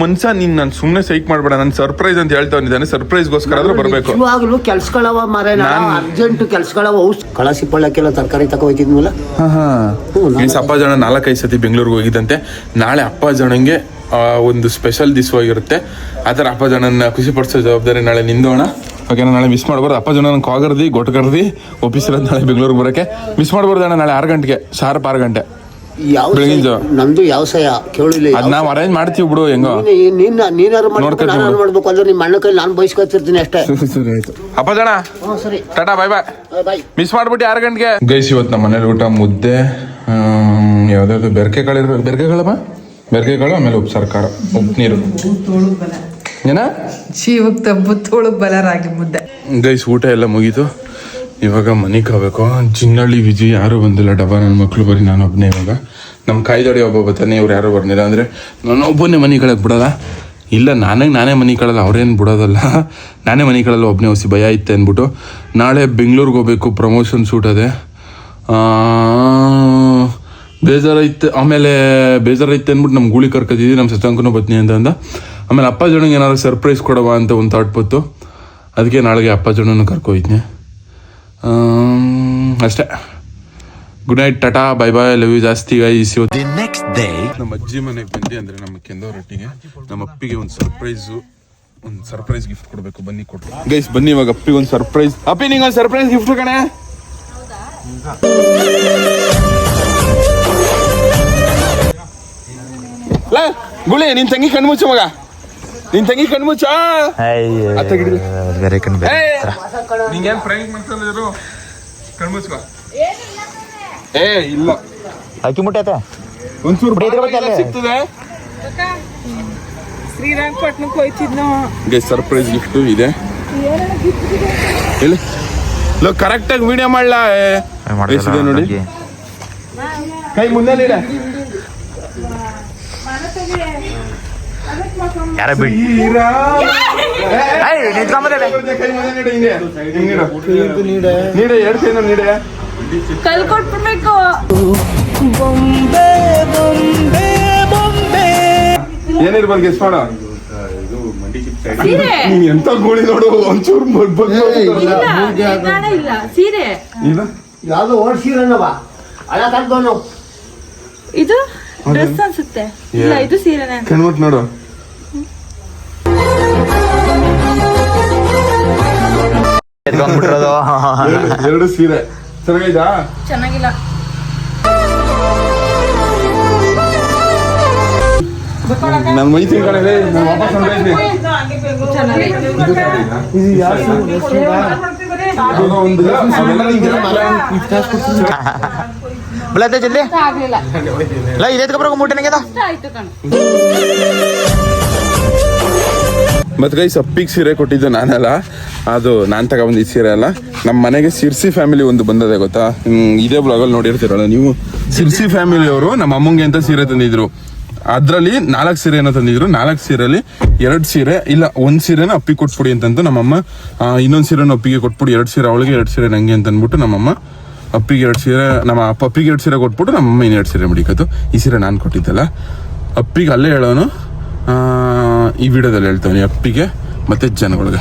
ಮನ್ಸ ನೀನ್ ನಾನು ಸುಮ್ನೆ ಸೈಕ್ ಮಾಡ್ಬೇಡ. ನನ್ ಸರ್ಪ್ರೈಸ್ ಅಂತ ಹೇಳ್ತಾವಿದ್ದಾನೆ ಸರ್ಪ್ರೈಸ್ಗೋಸ್ಕರ ಆದ್ರೂ ಬರ್ಬೇಕು. ಇವಾಗಲೂ ಕೆಲ್ಸಗಳವ ಮಾರೇ ಅರ್ಜೆಂಟ್ ಕೆಲ್ಸಗಳವ ಕಳಸಿ ಪಳ್ಳಕ್ಕೆಲ್ಲ ತರಕಾರಿ ತಗೋತಿದ್ವಲ್ಲ ಹಾ ಮೀನ್ಸ್ ಅಪ್ಪ ಜನ ನಾಲ್ಕೈದು ಸತಿ ಬೆಂಗಳೂರಿಗೆ ಹೋಗಿದ್ದಂತೆ. ನಾಳೆ ಅಪ್ಪ ಜನಂಗೆ ಒಂದು ಸ್ಪೆಷಲ್ ದಿಸ್ವಾಗಿರುತ್ತೆ ಆ ಥರ ಅಪ್ಪ ಜನನ ಖುಷಿ ಪಡಿಸೋ ಜವಾಬ್ದಾರಿ ನಾಳೆ ನಿಂದೋಣ ಓಕೆ ನಾಳೆ ಮಿಸ್ ಮಾಡಬಾರ್ದು. ಅಪ್ಪ ಜನ ಕಾಗರ್ದಿ ಗೊಟ್ಕರ್ದಿ ಒಪ್ಪಿಸಿರೋದು ನಾಳೆ ಬೆಂಗಳೂರಿಗೆ ಬರೋಕೆ. ಮಿಸ್ ಮಾಡಬಾರ್ದು ಅಣ್ಣ ನಾಳೆ ಆರು ಗಂಟೆಗೆ ಶಾರ್ಪ್ ಆರು ಗಂಟೆ. ಯಾವ ಬೆಳಗಿನ ಜಾವ. ನಮ್ದು ಯಾವ ಸಯ ಕೇಳಿಲ್ಲ ಅದ್ ನಾವು ಅರೇಂಜ್ ಮಾಡ್ತೀವಿ ಬಿಡು ಹೆಂಗೋ. ನೀನ್ ನೀನಾರು ಮಾಡ್ಬೇಕು? ನೋಡ್ಕೊತೀನಿ ನಾನು ಮಾಡ್ಬೇಕು? ಅಂದ್ರೆ ನಿಮ್ಮ ಅಣ್ಣ ನಾನು ಬಯಸ್ಕೊತಿರ್ತೀನಿ ಅಷ್ಟೇ. ಸರಿ ಆಯ್ತು. ಅಪ್ಪ ಜನ ಹ್ಞೂ ಸರಿ. ಟಾಟಾ ಬಾಯ್ ಬಾಯ್ ಬಾಯ್ ಮಿಸ್ ಮಾಡ್ಬಿಟ್ಟು ಆರು ಗಂಟೆಗೆ. ಗೈಸ್ ಇವತ್ತು ನಮ್ಮ ಮನೇಲಿ ಊಟ ಮುದ್ದೆ ಯಾವ್ದಾದ್ರು ಬೆರಕೆ ಕಾಳು ಬೆರಕೆ ಕಾಳಮ್ಮ ಬೆರಕೆ ಕಾಳು ಆಮೇಲೆ ಉಪ್ಪು ಸರ್ಕಾರ ಉಪ್ಪು ನೀರು. ಏನ? ಜೀವಕ್ಕೆ ತಬ್ಬು ತೋಳು ಬಲರಾಗಿ ಮುದ್ದೆ. ಗೈಸ್ ಊಟ ಎಲ್ಲ ಮುಗೀತು. ಇವಾಗ ಮನೆಗೆ ಹೋಗ್ಬೇಕು. ಚಿನ್ನಳ್ಳಿ ವಿಜಿ ಯಾರು ಬಂದಿಲ್ಲ. ಡಬ್ಬ ನನ್ನ ಮಕ್ಕಳು ಬರೀ ನಾನು ಒಬ್ಬನೇ ಇವಾಗ. ನಮ್ಮ ಕಾಯ್ದೊಡೆ ಒಬ್ಬ ಬರ್ತಾನೆ ಇವ್ರು ಯಾರು ಬರ್ನಿಲ್ಲ ಅಂದರೆ ನಾನು ಒಬ್ಬನೇ ಮನೆ ಕಳಕ್ಕೆ ಬಿಡಲ್ಲ. ಇಲ್ಲ ನಾನೇ ನಾನೇ ಮನೆ ಕಳಲ್ಲ ಅವ್ರೇನು ಬಿಡೋದಲ್ಲ. ನಾನೇ ಮನೆ ಕಳಲ್ಲ ಒಬ್ಬನೇ ಹೊಸಿ ಭಯ ಇತ್ತೆ ಅಂದ್ಬಿಟ್ಟು ನಾಳೆ ಬೆಂಗಳೂರಿಗೆ ಹೋಗ್ಬೇಕು. ಪ್ರಮೋಷನ್ ಶೂಟ್ ಅದೇ. ಬೇಜಾರೈತೆ ಆಮೇಲೆ ಬೇಜಾರೈತೆ ಅಂದ್ಬಿಟ್ಟು ನಮ್ಮ ಗೂಳಿ ಕರ್ಕೊತಿದ್ವಿ ನಮ್ಮ ಸತ್ಯಾಂಕನೂ ಬತ್ನಿ ಅಂತ ಅಂದ. ಆಮೇಲೆ ಅಪ್ಪ ಜೊಣಗೆ ಏನಾದ್ರು ಸರ್ಪ್ರೈಸ್ ಕೊಡವ ಅಂತ ಒಂದು ಥಾಟ್ ಬಂತು. ಅದಕ್ಕೆ ನಾಳೆಗೆ ಅಪ್ಪ ಜೊಣನು ಕರ್ಕೊಯ್ತೀನಿ ಅಷ್ಟೇ. Good night Tata. Bye bye love you ಜಾಸ್ತಿ ಗೈಸ್ ಡೇ ನಮ್ಮ ಅಜ್ಜಿ ಮನೆಗೆ ಬಂದು ಅಂದರೆ ನಮ್ಮ ಕೆಂದವರೊಟ್ಟಿಗೆ ನಮ್ಮ ಅಪ್ಪಿಗೆ ಒಂದು ಸರ್ಪ್ರೈಸು ಒಂದು ಸರ್ಪ್ರೈಸ್ ಗಿಫ್ಟ್ ಕೊಡಬೇಕು. ಬನ್ನಿ ಕೊಟ್ಟು ಗೈಸ್ ಬನ್ನಿ ಇವಾಗ ಅಪ್ಪಿಗೆ ಒಂದು ಸರ್ಪ್ರೈಸ್ ಅಪ್ಪಿ ನಿಂಗೆ ಒಂದು ಸರ್ಪ್ರೈಸ್ ಗಿಫ್ಟ್ ಕಣೆ. ಲಾ ಗುಳಿ ನಿನ್ನ ತಂಗಿ ಕಣ್ಮುಚ್ಚು ಮಗ. ನಿನ್ ತಂಗಿ ಕಣ್ಮುಚ್ಚ ನಿಂಗೇನ್ ಫ್ರೈಂಗ್ ಮಾಡ್ತಿದ್ರು ಕಣ್ಮುಚ್ಕೋ ಏ. ಇಲ್ಲ. ಅಕ್ಕಿ ಮುಟ್ಟೈತೆ? ಒಂಚೂರು ಸಿಗ್ತದೆ. ಶ್ರೀರಂಗಪಟ್ಟಣಕ್ಕೆ ಹೋಯ್ತಿದ್ನೋ? ಗೈಸ್ ಸರ್ಪ್ರೈಸ್ ಗಿಫ್ಟ್ ಇದೆ. ಹೇಳಿ. ಲೋ ಕರೆಕ್ಟಾಗಿ ವಿಡಿಯೋ ಮಾಡ್ಲಾ? ನೋಡಿ? ಕೈ ಮುಂದೆ ನೀಡ ಯಾರ ಬಿಡಿ ಮುಂದೆ ನೀಡು ನೀಡು. ಏನಿರ್ಬೋದು ಗೆಸ್ ಮಾಡ. ನೀನ್ ಎಂತ ಗೋಳಿ ನೋಡು ಒಂಚೂರು ಇಲ್ಲ ಸೀರೆ. ಇಲ್ಲ? ಯಾವ್ದು ಓಡಿಸಿರನವ ಹಳ ಕಲ್ದವನು ಇದು ಡ್ರೆಸ್ ಅನ್ಸುತ್ತೆ. ಇಲ್ಲ ಇದು ಸೀರೆನೇ ಕಣ್ಮಟ್ ನೋಡು. ಎತ್ಕೊಂಡ್ಬಿಟ್ರದು. ಎರಡು- ಎರಡು ಸೀರೆ. ಚೆನ್ನಾಗೈತಾ ಚೆನ್ನಾಗಿಲ್ಲ. ನನ್ ಮೈತ್ರಿ ಕಡೆ ನಾನು ವಾಪಸ್ ಜಲ್ದಿ? ಇಲ್ಲ ಇದೆ ಮತ್ತೆ ಗೈಸ್ ಅಪ್ಪಿಗೆ ಸೀರೆ ಕೊಟ್ಟಿದ್ದು ನಾನಲ್ಲ. ಅದು ನಾನು ಈ ಸೀರೆ ಅಲ್ಲ. ನಮ್ಮ ಮನೆಗೆ ಸಿರ್ಸಿ ಫ್ಯಾಮಿಲಿ ಒಂದು ಬಂದದೆ ಗೊತ್ತಾ? ಇದೇ ಬ್ಲಾಗಲ್ಲಿ ನೋಡಿರ್ತೀರಲ್ಲ ನೀವು. ಸಿರ್ಸಿ ಫ್ಯಾಮಿಲಿಯವರು ನಮ್ಮ ಅಮ್ಮಂಗೆ ಅಂತ ಸೀರೆ ತಂದಿದ್ರು. ಅದರಲ್ಲಿ ನಾಲ್ಕು ಸೀರೆನ ತಂದಿದ್ರು. ನಾಲ್ಕು ಸೀರೆಲಿ ಎರಡು ಸೀರೆ, ಇಲ್ಲ, ಒಂದು ಸೀರೆನ ಅಪ್ಪಿಗೆ ಕೊಟ್ಬಿಡಿ ಅಂತಂದು ನಮ್ಮಮ್ಮ ಇನ್ನೊಂದು ಸೀರೆನ ಅಪ್ಪಿಗೆ ಕೊಟ್ಬಿಡಿ. ಎರಡು ಸೀರೆ ಅವಳಿಗೆ, ಎರಡು ಸೀರೆ ನಂಗೆ ಅಂತ ಅಂದ್ಬಿಟ್ಟು ನಮ್ಮಮ್ಮ ಅಪ್ಪಿಗೆ ಎರಡು ಸೀರೆ, ನಮ್ಮ ಅಪ್ಪ ಅಪ್ಪಿಗೆ ಎರಡು ಸೀರೆ ಕೊಟ್ಬಿಟ್ಟು ನಮ್ಮಮ್ಮ ಇನ್ನೆರಡು ಸೀರೆ ಮಡಿಕತ್ತು ಈ ಸೀರೆ ನಾನು ಕೊಟ್ಟಿದ್ದಲ್ಲ. ಅಪ್ಪಿಗೆ ಅಲ್ಲೇ ಹೇಳೋನು ಈ ವಿಡಿಯೋದಲ್ಲಿ ಹೇಳ್ತೇನೆ ಅಪ್ಪಿಗೆ ಮತ್ತೆ ಜನಗಳಿಗೆ.